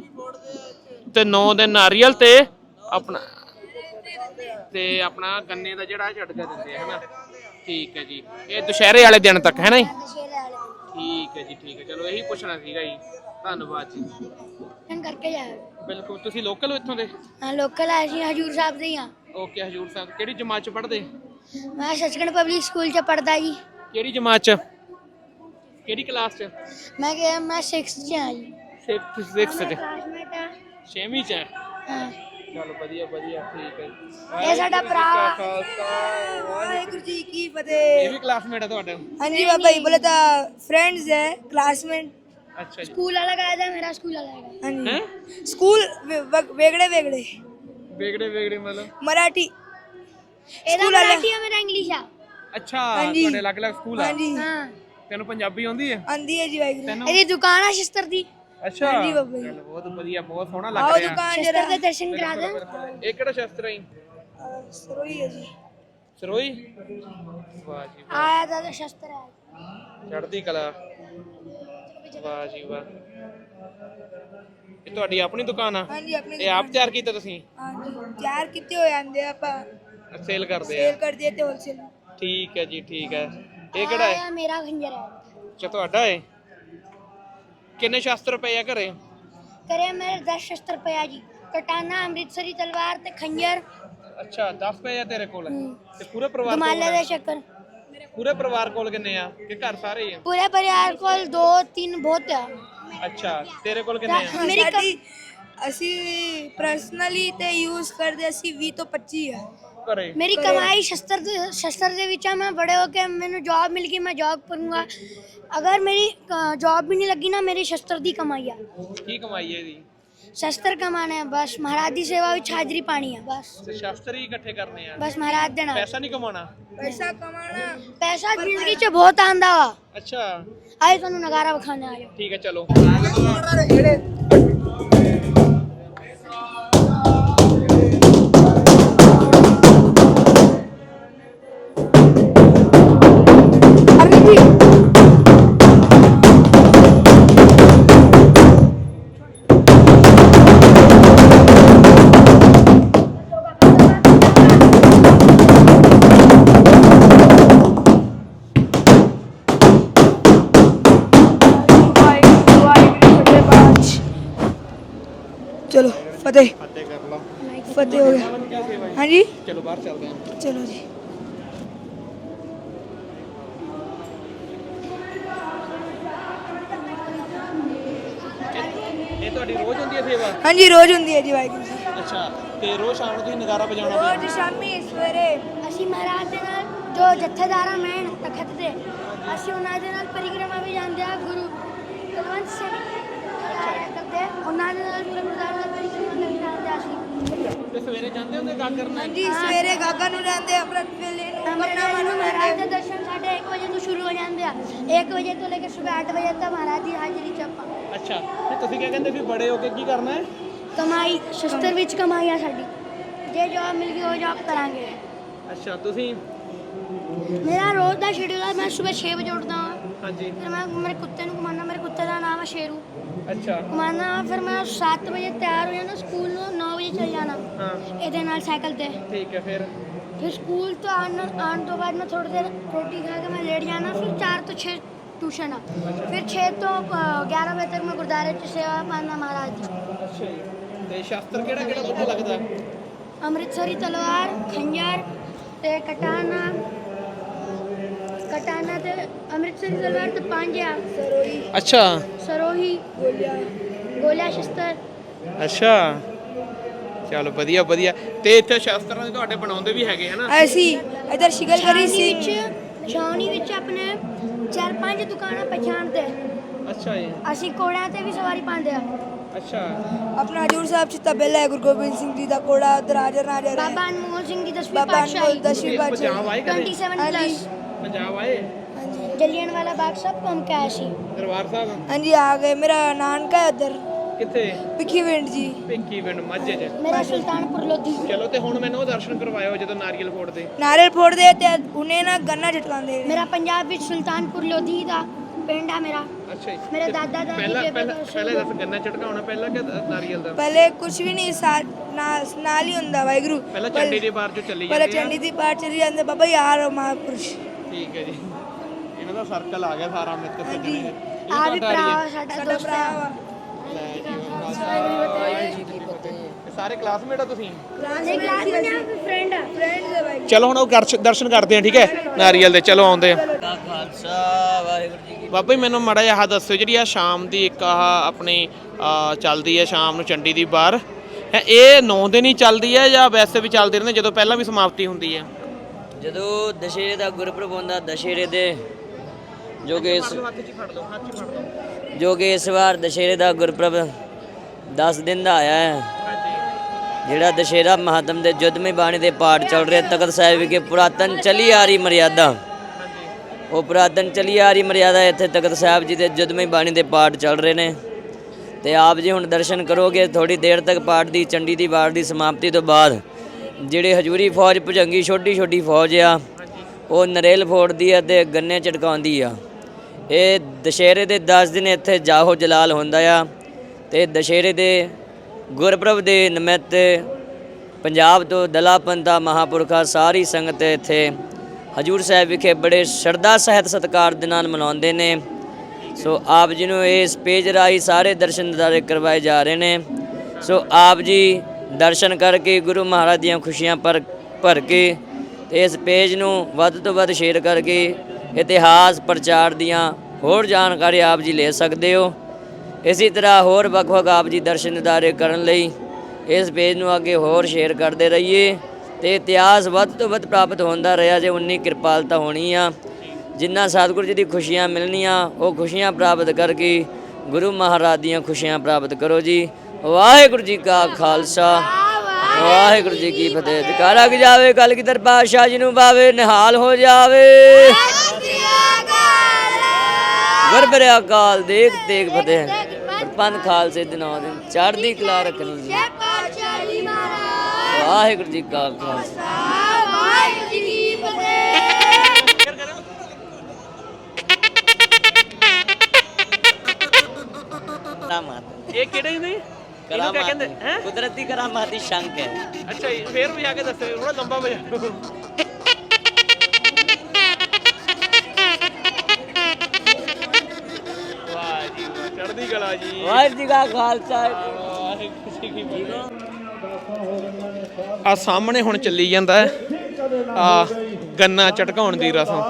ਤੇ 9 ਦਿਨ ਨਾਰੀਅਲ ਤੇ ਆਪਣਾ ਤੇ ਆਪਣਾ ਗੰਨੇ ਦਾ ਜਿਹੜਾ ਝਟਕਾ ਦਿੰਦੇ ਆ ਹਨਾ ਠੀਕ ਹੈ ਜੀ। ਇਹ ਦੁਸ਼ਹਿਰੇ ਵਾਲੇ ਦਿਨ ਤੱਕ ਹੈ ਨਾ ਜੀ? ਠੀਕ ਹੈ ਜੀ ਠੀਕ ਹੈ। ਚਲੋ ਇਹੀ ਪੁੱਛਣਾ ਸੀਗਾ ਜੀ। ਧੰਨਵਾਦ ਜੀ। ਹੁਣ ਕਰਕੇ ਜਾਓ ਬਿਲਕੁਲ। ਤੁਸੀਂ ਲੋਕਲ ਹੋ ਇੱਥੋਂ ਦੇ? ਹਾਂ ਲੋਕਲ ਹੈ ਅਸੀਂ ਹਜੂਰ ਸਾਹਿਬ ਦੇ ਹੀ ਹਾਂ ਓਕੇ ਹਜੂਰ ਸਾਹਿਬ। ਕਿਹੜੀ ਜਮਾਤ ਚ ਪੜ੍ਹਦੇ? ਮੈਂ ਸਚਖੰਡ ਪਬਲਿਕ ਸਕੂਲ ਚ ਪੜਦਾ ਜੀ। ਕਿਹੜੀ ਜਮਾਤ ਚ? ਕਿਹੜੀ ਕਲਾਸ ਚ? ਮੈਂ ਕਿ ਮੈਂ 6th ਚ ਜੀ। 6th 6th ਚ। ਕਲਾਸਮੇਟ ਹਾਂ 6ਵੀਂ ਚ ਹੈ ਹਾਂ ਚਲੋ ਵਧੀਆ ਵਧੀਆ ਠੀਕ ਹੈ ਜੀ ਇਹ ਸਾਡਾ ਭਰਾ ਵਾਹਿਗੁਰੂ ਜੀ ਕੀ ਇਹ ਫਤਿਹ ਵੀ ਕਲਾਸਮੇਟ ਹੈ ਤੁਹਾਡੇ ਹਾਂਜੀ ਬਾਬਾ ਜੀ ਬੋਲੇ ਤਾਂ फ्रेंड्स है क्लासमेट ਅੱਛਾ ਜੀ ਸਕੂਲ ਅਲੱਗ ਆਇਆ था मेरा स्कूल अलग है ਹਾਂਜੀ ਹੈ ਸਕੂਲ ਵੇ- ਵ- वेगळे वेगळे ਵੇਗੜੇ ਵੇਗੜੇ ਮਤਲਬ मराठी ਇਹਦਾ School ਵਾਲਾ- ਮਰਾਠੀ ਹੈ ਮੇਰਾ ਇੰਗਲਿਸ਼ ਆ ਅੱਛਾ ਹਾਂਜੀ। ਤੁਹਾਡੇ ਅਲੱਗ-ਅਲੱਗ ਸਕੂਲ ਆ ਹਾਂਜੀ ਹਾਂ ਤੈਨੂੰ ਪੰਜਾਬੀ ਆਉਂਦੀ ਹੈ ਆਂਦੀ ਹੈ ਜੀ ਵਾਹਿਗੁਰੂ ਤੈਨੂੰ ਇਹਦੀ ਦੁਕਾਨ ਆ ਸ਼ਸਤਰ ਦੀ ਅੱਛਾ। ਹਾਂਜੀ ਬਾਬਾ ਜੀ। ਚਲੋ ਬਹੁਤ ਵਧੀਆ ਬਹੁਤ ਸੋਹਣਾ ਆਓ ਲੱਗ ਰਿਹਾ। ਦੁਕਾਨ ਸ਼ਸਤਰ ਜਰਾ। ਦੇ ਦਰਸ਼ਨ ਕਰਾ ਦੇ ਇਹ ਕਿਹੜਾ ਸ਼ਸਤਰ ਹੈ ਸਰੋਈ ਹੈ ਜੀ। ਸਰੋਈ? ਵਾਹ ਜੀ ਵਾਹ। ਆਇਆ ਤਾਂ ਸ਼ਸਤਰ ਹੈ ਚੜ੍ਹਦੀ ਕਲਾ। ਵਾਹ ਜੀ ਵਾਹ। ਇਹ ਤੁਹਾਡੀ ਆਪਣੀ ਦੁਕਾਨ ਆ? ਹਾਂਜੀ ਆਪਣੀ ਇਹ ਆਪ ਤਿਆਰ ਕੀਤਾ ਤੁਸੀਂ? ਹਾਂਜੀ ਤਿਆਰ ਕੀਤੇ ਹੋਏ ਆਂਦੇ ਆਪਾਂ। ਸੇਲ ਕਰਦੇ ਆ। ਸੇਲ ਕਰਦੇ ਤੇ ਹੋਲਸੇਲ ਠੀਕ ਹੈ ਜੀ ਠੀਕ ਹੈ। ਇਹ ਕਿਹੜਾ ਹੈ? ਆਇਆ ਮੇਰਾ ਖੰਜਰ ਹੈ। ਅੱਛਾ ਤੁਹਾਡਾ ਹੈ? ਕਿੰਨੇ ਸ਼ਸਤਰ ਪਏ ਆ ਘਰੇ? ਕਰੇ ਮੇਰੇ 10 ਸ਼ਸਤਰ ਪਿਆ ਜੀ। ਕਟਾਨਾ ਅੰਮ੍ਰਿਤਸਰੀ ਤਲਵਾਰ ਤੇ ਖੰਜਰ। ਅੱਛਾ 10 ਪਏ ਆ ਤੇਰੇ ਕੋਲ? ਤੇ ਪੂਰੇ ਪਰਿਵਾਰ ਕੋਲ ਦਮਾਲੇ ਦੇ ਚੱਕਰ ਪੂਰੇ ਪਰਿਵਾਰ ਕੋਲ ਕਿੰਨੇ ਆ? ਕਿ ਘਰ ਸਾਰੇ ਹੀ ਆ? ਪੂਰੇ ਪਰਿਵਾਰ ਕੋਲ 2 3 ਬਹੁਤ ਆ। ਅੱਛਾ ਤੇਰੇ ਕੋਲ ਕਿੰਨੇ ਆ? ਮੇਰੀ ਅਸੀਂ ਪਰਸਨਲੀ ਤੇ ਯੂਜ਼ ਕਰਦੇ ਅਸੀਂ 20 ਤੋਂ 25 ਆ। ਘਰੇ ਮੇਰੀ ਕਮਾਈ ਸ਼ਸਤਰ ਦੇ ਸ਼ਸਤਰ ਦੇ ਵਿੱਚ ਆ ਮੈਂ ਬੜੇ ਹੋ ਕੇ ਮੈਨੂੰ ਜੌਬ ਮਿਲ ਗਈ ਮੈਂ ਜੌਬ ਕਰੂੰਗਾ। ਅਗਰ ਮੇਰੀ ਜੌਬ ਵੀ ਨਹੀਂ ਲੱਗੀ ਨਾ ਮੇਰੀ ਸ਼ਸਤਰ ਦੀ ਕਮਾਈ ਆ। ਕੀ ਕਮਾਈ ਹੈ ਇਹਦੀ? ਸ਼ਸਤਰ ਕਮਾਣਾ ਹੈ ਬਸ। ਮਹਾਰਾਜ ਦੀ ਸੇਵਾ ਵਿੱਚ ਹਾਜ਼ਰੀ ਪਾਣੀ ਹੈ ਬਸ। ਤੇ ਸ਼ਸਤਰ ਹੀ ਇਕੱਠੇ ਕਰਨੇ ਆ। ਬਸ ਮਹਾਰਾਜ ਦੇ ਨਾਲ ਪੈਸਾ ਨਹੀਂ ਕਮਾਉਣਾ? ਪੈਸਾ ਕਮਾਣਾ ਪੈਸਾ ਜ਼ਿੰਦਗੀ 'ਚ ਬਹੁਤ ਆਂਦਾ ਵਾ। ਅੱਛਾ। ਆਏ ਤੁਹਾਨੂੰ ਨਗਾਰਾ ਵਿਖਾਣੇ ਆ ਜਾਓ। ਠੀਕ ਹੈ ਚਲੋ। week. ਤੁਹਾਡੀ ਰੋਜ਼ ਹੁੰਦੀ ਹੈ ਸੇਵਾ? ਹਾਂਜੀ ਰੋਜ਼ ਹੁੰਦੀ ਹੈ ਜੀ ਵਾਹਿਗੁਰੂ ਜੀ। ਅੱਛਾ ਤੇ ਰੋਜ਼ ਸ਼ਾਮ ਨੂੰ ਤੁਸੀਂ ਨਗਾਰਾ ਵਜਾਉਣਾ ਵੀ? ਰੋਜ਼ ਸ਼ਾਮੀ ਸਵੇਰੇ ਅਸੀਂ ਮਹਾਰਾਜ ਦੇ ਨਾਲ ਜੋ ਜਥੇਦਾਰਾਂ ਮੈਨ ਤਖਤ ਦੇ ਅਸੀਂ ਉਹਨਾਂ ਦੇ ਨਾਲ ਪਰਿਕਰਮਾ ਵੀ ਜਾਂਦੇ ਆ ਗੁਰੂ ਕੁਲਵੰਤ ਸਿੰਘ ਸਵੇਰੇ ਜਾਂਦੇ ਹੁੰਦੇ ਗਾ ਕਰਨਾ ਹਾਂਜੀ ਸਵੇਰੇ ਗਾਗਾ ਨੂੰ ਰਹਿੰਦੇ ਅਮਰਤ ਵੇਲੇ ਨੂੰ ਮਰਨਾਵਾਂ ਨੂੰ ਮਹਾਰਾਜ ਦੇ ਦਰਸ਼ਨ ਸਾਡੇ 1 ਵਜੇ ਤੋਂ ਸ਼ੁਰੂ ਹੋ ਜਾਂਦੇ ਹਾਜ਼ਰੀ ਤੁਸੀਂ ਕੀ ਕਹਿੰਦੇ ਵੀ ਬੜੇ ਹੋ ਕੇ ਕੀ ਕਰਨਾ ਹੈ? ਕਮਾਈ ਸ਼ਸਤਰ ਵਿੱਚ ਕਮਾਈ ਆ ਸਾਡੀ। ਜੇ ਜੋਬ ਮਿਲ ਗਈ ਉਹ ਜੋਬ ਕਰਾਂਗੇ। ਅੱਛਾ ਤੁਸੀਂ? ਮੇਰਾ ਰੋਜ਼ ਦਾ ਸ਼ਡਿਊਲ ਹੈ ਮੈਂ ਸਵੇਰ 6 ਵਜੇ ਉੱਠਦਾ ਹਾਂ। ਹਾਂਜੀ। ਫਿਰ ਮੈਂ ਮੇਰੇ ਕੁੱਤੇ ਨੂੰ ਘੁਮਾਉਣਾ ਮੇਰੇ ਕੁੱਤੇ ਦਾ ਨਾਮ ਹੈ ਸ਼ੇਰੂ। ਅੱਛਾ। ਘੁਮਾਉਣਾ ਫਿਰ ਮੈਂ 7 ਵਜੇ ਤਿਆਰ ਹੋ ਜਾਣਾ ਸਕੂਲ ਨੂੰ 9 ਵਜੇ ਚਲ ਜਾਣਾ। ਹਾਂ। ਇਹਦੇ ਨਾਲ ਸਾਈਕਲ ਤੇ। ਠੀਕ ਹੈ ਫਿਰ? ਫਿਰ ਸਕੂਲ ਤੋਂ ਆਉਣ ਆਉਣ ਤੋਂ ਬਾਅਦ ਮੈਂ ਥੋੜੀ ਦੇਰ ਰੋਟੀ ਖਾ ਕੇ ਮੈਂ ਲੇਟ ਜਾਣਾ ਫਿਰ 4 ਤੋਂ 6 ਟਿਊਸ਼ਨ ਆ। ਫਿਰ 6 ਤੋਂ 11 ਵਜੇ ਤੱਕ ਮੈਂ ਗੁਰਦਾਰੇ ਚ ਸੇਵਾ ਪਾਣਾ ਮਹਾਰਾਜ ਦੀ ਅੱਛਾ ਜੀ। ਤੇ ਸ਼ਾਸਤਰ ਕਿਹੜਾ ਕਿਹੜਾ ਵਧੀਆ ਲੱਗਦਾ? ਅੰਮ੍ਰਿਤਸਰੀ ਤਲਵਾਰ ਖੰਜਰ ਤੇ ਕਟਾਨਾ ਕਟਾਨਾ ਤੇ ਅੰਮ੍ਰਿਤਸਰੀ ਤਲਵਾਰ ਤੇ ਪੰਜ ਆ ਸਰੋਹੀ। ਅੱਛਾ। ਸਰੋਹੀ। ਗੋਲਿਆ। ਗੋਲਿਆ ਸ਼ਸਤਰ। ਅੱਛਾ। ਚਲੋ ਵਧੀਆ ਵਧੀਆ। ਤੇ ਇੱਥੇ ਸ਼ਾਸਤਰਾਂ ਦੇ ਤੁਹਾਡੇ ਬਣਾਉਂਦੇ ਵੀ ਹੈਗੇ ਹਨਾ? ਅਸੀਂ ਇਧਰ ਸ਼ਿਗਲ ਕਰੀ ਸੀ। ਛਾਉਣੀ ਵਿੱਚ ਆਪਣੇ ਚਾਰ ਪੰਜ ਦੁਕਾਨਾਂ ਪਛਾਣਦੇ। ਅੱਛਾ ਜੀ। ਅਸੀਂ ਕੋੜਿਆਂ ਤੇ ਵੀ ਸਵਾਰੀ ਪਾਉਂਦੇ ਆ ਅੱਛਾ। ਆਪਣਾ ਹਜੂਰ ਸਾਹਿਬ ਚ ਤਬੇਲਾ ਗੁਰੂ ਗੋਬਿੰਦ ਸਿੰਘ ਜੀ ਦਾ ਕੋੜਾ ਉਧਰ ਰਾਜਾ ਰਾਜਾ ਬਾਬਾ ਅਨਮੋਲ ਸਿੰਘ ਦੀ ਦਸਵੀਂ ਬਾਬਾ ਅਨਮੋਲ ਪਾਤਸ਼ਾਹੀ। ਦਸਵੀਂ ਪਾਤਸ਼ਾਹੀ। ਪੰਜਾਬ ਆਏ? ਹਾਂਜੀ। ਜਲਿਆਂਵਾਲਾ ਬਾਗ ਸਭ ਘੁੰਮ ਕੇ ਦਰਬਾਰ ਸਾਹਿਬ? ਹਾਂਜੀ ਆ ਗਏ। ਮੇਰਾ ਨਾਨਕਾ ਹੈ ਕਿੱਥੇ? ਭਿੱਖੀ ਪਿੰਡ ਜੀ। ਪਿੰਕੀ ਪਿੰਡ ਮਾਝੇ 'ਚ। ਮੇਰਾ ਸੁਲਤਾਨਪੁਰ ਲੋਧੀ। ਚਲੋ ਤੇ ਹੁਣ ਮੈਨੂੰ ਉਹ ਦਰਸ਼ਨ ਕਰਵਾਇਓ ਜਦੋਂ ਨਾਰੀਅਲ ਫੋੜਦੇ ਨਾਰੀਅਲ ਫੋੜਦੇ ਤੇ ਉਹਨੇ ਨਾ ਗੰਨਾ ਝਟਕਾਉਂਦੇ ਮੇਰਾ ਪੰਜਾਬ ਵਿੱਚ ਸੁਲਤਾਨਪੁਰ ਲੋਧੀ ਦਾ ਪਿੰਡ ਆ ਮੇਰਾ। ਅੱਛਾ ਮੇਰੇ ਦਾਦਾ ਦਾਦੀ ਪਹਿਲਾਂ ਪਹਿਲਾਂ ਦੱਸ ਗੰਨਾ ਝਟਕਾਉਣਾ ਪਹਿਲਾਂ ਕਿ ਨਾਰੀਅਲ ਦਾ? ਪਹਿਲੇ ਕੁਝ ਵੀ ਨਹੀਂ ਸਾ ਨਾ- ਨਾਲ ਹੀ ਹੁੰਦਾ ਵਾਹਿਗੁਰੂ। ਪਹਿਲਾਂ ਚੰਡੀ ਦੇ ਬਾਹਰ ਚੋਂ ਚੱਲੀ ਪਹਿਲਾਂ ਚੰਡੀ ਦੀ ਪਾਠ ਚਲੀ ਜਾਂਦੇ ਬਾਬਾ ਯਾਰ ਮਹਾਪੁਰਸ਼। ਠੀਕ ਹੈ ਜੀ। ਇਹਨਾਂ ਦਾ ਸਰਕਲ ਆ ਗਿਆ ਸਾਰਾ ਮਿੱਤਰ ਸੱਜਣੇ। ਆ ਵੀ ਭਰਾ ਸਾਡਾ ਸਾਡਾ ਭਰਾ ਵਾ। ਚਲੋ ਹੁਣ ਉਹ ਦਰਸ਼ਨ ਕਰਦੇ ਆ ਠੀਕ ਹੈ? ਨਾਰੀਅਲ ਦੇ ਚਲੋ ਆਉਂਦੇ ਆ। ਬਾਬਾ ਜੀ ਮੈਨੂੰ ਮੜਾ ਜਿਹਾ ਦੱਸਿਓ ਜਿਹੜੀ ਆ ਸ਼ਾਮ ਦੀ ਇੱਕ ਆ ਆਪਣੀ ਆ, ਚੱਲਦੀ ਹੈ ਸ਼ਾਮ ਨੂੰ ਚੰਡੀ ਦੀ ਬਾਹਰ ਇਹ 9 ਦਿਨ ਹੀ ਚੱਲਦੀ ਹੈ ਜਾਂ ਵੈਸੇ ਵੀ ਚੱਲਦੀ ਰਹਿੰਦੇ ਜਦੋਂ ਪਹਿਲਾਂ ਵੀ ਸਮਾਪਤੀ ਹੁੰਦੀ ਹੈ? ਜਦੋਂ ਦਸ਼ਹਰੇ ਦਾ ਗੁਰਪੁਰਬ ਹੁੰਦਾ ਦਸ਼ਹਰੇ ਦੇ ਜੋ ਕਿ ਇਸ ਜੋ ਕਿ ਇਸ ਵਾਰ ਦਸ਼ਹਰੇ ਦਾ ਗੁਰਪੁਰਬ 10 ਦਿਨ ਦਾ ਆਇਆ ਹੈ। ਜਿਹੜਾ ਦਸ਼ਹਰਾ ਮਹਾਤਮ ਦੇ ਜੁਦਮੀ ਬਾਣੀ ਦੇ ਪਾਠ ਚੱਲ ਰਿਹਾ, ਤਖਤ ਸਾਹਿਬ ਵਿਖੇ ਪੁਰਾਤਨ ਚਲੀ ਆ ਰਹੀ ਮਰਿਆਦਾ। ਉਹ ਪੁਰਾਤਨ ਚਲੀ ਆ ਰਹੀ ਮਰਿਆਦਾ, ਇੱਥੇ ਤਖਤ ਸਾਹਿਬ ਜੀ ਦੇ ਜੁਦਮੀ ਬਾਣੀ ਦੇ ਪਾਠ ਚੱਲ ਰਹੇ ਨੇ। ਤੇ ਆਪ ਜੀ ਹੁਣ ਦਰਸ਼ਨ ਕਰੋਗੇ ਥੋੜੀ ਦੇਰ ਤੱਕ ਪਾਠ ਦੀ, ਚੰਡੀ ਦੀ ਵਾਰ ਦੀ ਸਮਾਪਤੀ ਤੋਂ ਬਾਅਦ, ਜਿਹੜੇ ਹਜੂਰੀ ਫੌਜ ਭੁਜੰਗੀ ਛੋਟੀ ਛੋਟੀ ਫੌਜ ਆ, ਉਹ ਨਰੇਲ ਫੋੜਦੀ ਆ ਤੇ ਗੰਨੇ ਝਟਕਾਉਂਦੀ ਆ। ਇਹ ਦੁਸਹਿਰੇ ਦੇ 10 ਦਿਨ ਇੱਥੇ ਜਾਹੋ ਜਲਾਲ ਹੁੰਦਾ ਆ ਤੇ ਦੁਸਹਿਰੇ ਦੇ ਗੁਰਪ੍ਰਭ ਦੇ ਨਿਮਿਤ ਪੰਜਾਬ ਤੋਂ ਦਲਾ ਪੰਥਾ ਮਹਾਪੁਰਖਾ ਸਾਰੀ ਸੰਗਤ ਇੱਥੇ ਹਜੂਰ ਸਾਹਿਬ ਵਿਖੇ ਬੜੇ ਸ਼ਰਧਾ ਸਹਿਤ ਸਤਿਕਾਰ ਦੇ ਨਾਲ ਮਨਾਉਂਦੇ ਨੇ। ਸੋ ਆਪ ਜੀ ਨੂੰ ਇਸ ਪੇਜ ਰਾਹੀਂ ਸਾਰੇ ਦਰਸ਼ਨ ਦਿਦਾਰੇ ਕਰਵਾਏ ਜਾ ਰਹੇ ਨੇ। ਸੋ ਆਪ ਜੀ ਦਰਸ਼ਨ ਕਰਕੇ ਗੁਰੂ ਮਹਾਰਾਜ ਦੀਆਂ ਖੁਸ਼ੀਆਂ ਪਰ, ਭਰ ਕੇ ਇਸ ਪੇਜ ਨੂੰ ਵੱਧ ਤੋਂ ਵੱਧ ਸ਼ੇਅਰ ਕਰਕੇ ਇਤਿਹਾਸ ਪ੍ਰਚਾਰ ਦੀਆਂ ਹੋਰ ਜਾਣਕਾਰੀ ਆਪ ਜੀ ਲੈ ਸਕਦੇ ਹੋ। ਇਸੇ ਤਰ੍ਹਾਂ ਹੋਰ ਵੱਖ-ਵੱਖ ਆਪ ਜੀ ਦਰਸ਼ਨ ਦਿਦਾਰੇ ਕਰਨ ਲਈ ਇਸ ਪੇਜ ਨੂੰ ਅੱਗੇ ਹੋਰ ਸ਼ੇਅਰ ਕਰਦੇ ਰਹੀਏ ਤੇ ਇਤਿਹਾਸ ਵੱਧ ਤੋਂ ਵੱਧ ਪ੍ਰਾਪਤ ਹੁੰਦਾ ਰਿਹਾ ਜੇ ਉਨੀ ਕਿਰਪਾਲਤਾ ਹੋਣੀ ਆ। ਜਿੰਨਾ ਸਤਿਗੁਰੂ ਜੀ ਦੀ ਖੁਸ਼ੀਆਂ ਮਿਲਣੀਆਂ, ਉਹ ਖੁਸ਼ੀਆਂ ਪ੍ਰਾਪਤ ਕਰਕੇ ਗੁਰੂ ਮਹਾਰਾਜ ਦੀਆਂ ਖੁਸ਼ੀਆਂ ਪ੍ਰਾਪਤ ਕਰੋ ਜੀ। ਵਾਹਿਗੁਰੂ ਜੀ ਕਾ ਖਾਲਸਾ। ਵਾਹਿਗੁਰੂ ਜੀ ਕੀ ਫਤਿਹ। ਜਕਾਰਾ ਕਿ ਜਾਵੇ ਕਲ ਕੀ ਪਾਤਸ਼ਾਹ ਜੀ ਨੂੰ ਪਾਵੇ, ਨਿਹਾਲ ਹੋ ਜਾਵੇ। ਗੁਰਬਰੇ ਅਕਾਲ, ਦੇਖ ਦੇਖ ਫਤਿਹ। ਪੰਨ ਖਾਲਸੇ ਦਿਨੋਂ ਦਿਨ ਚੜ੍ਹਦੀ ਕਲਾ ਰੱਖਣੀ ਜੀ। ਵਾਹਿਗੁਰੂ ਜੀ ਕਾ ਖਾਲਸਾ। ਵਾਹਿਗੁਰੂ ਜੀ ਕੀ ਫਤਿਹ ਇਹ ਕਿਹੜੇ ਨੇ? ਇਹਨੂੰ ਕਿਆ ਕਹਿੰਦੇ? ਹੈ? ਕੁਦਰਤੀ ਕਰਾਮਾਤੀ ਸ਼ੰਕ ਹੈ। ਅੱਛਾ ਜੀ ਫੇਰ ਵਜਾ ਕੇ ਦੱਸੋ ਥੋੜਾ ਲੰਬਾ ਵਜਾ ਵਾਹ ਜੀ। ਵਾਹ, ਚੜ੍ਹਦੀ ਕਲਾ ਜੀ। ਵਾਹਿਗੁਰੂ ਜੀ ਕਾ ਖਾਲਸਾ। ਵਾਹਿਗੁਰੂ ਜੀ ਕੀ ਫਤਿਹ ਆ ਸਾਹਮਣੇ ਹੁਣ ਚੱਲੀ ਜਾਂਦਾ ਹੈ। ਆ ਗੰਨਾ ਝਟਕਾਉਣ ਦੀ ਰਸਮ।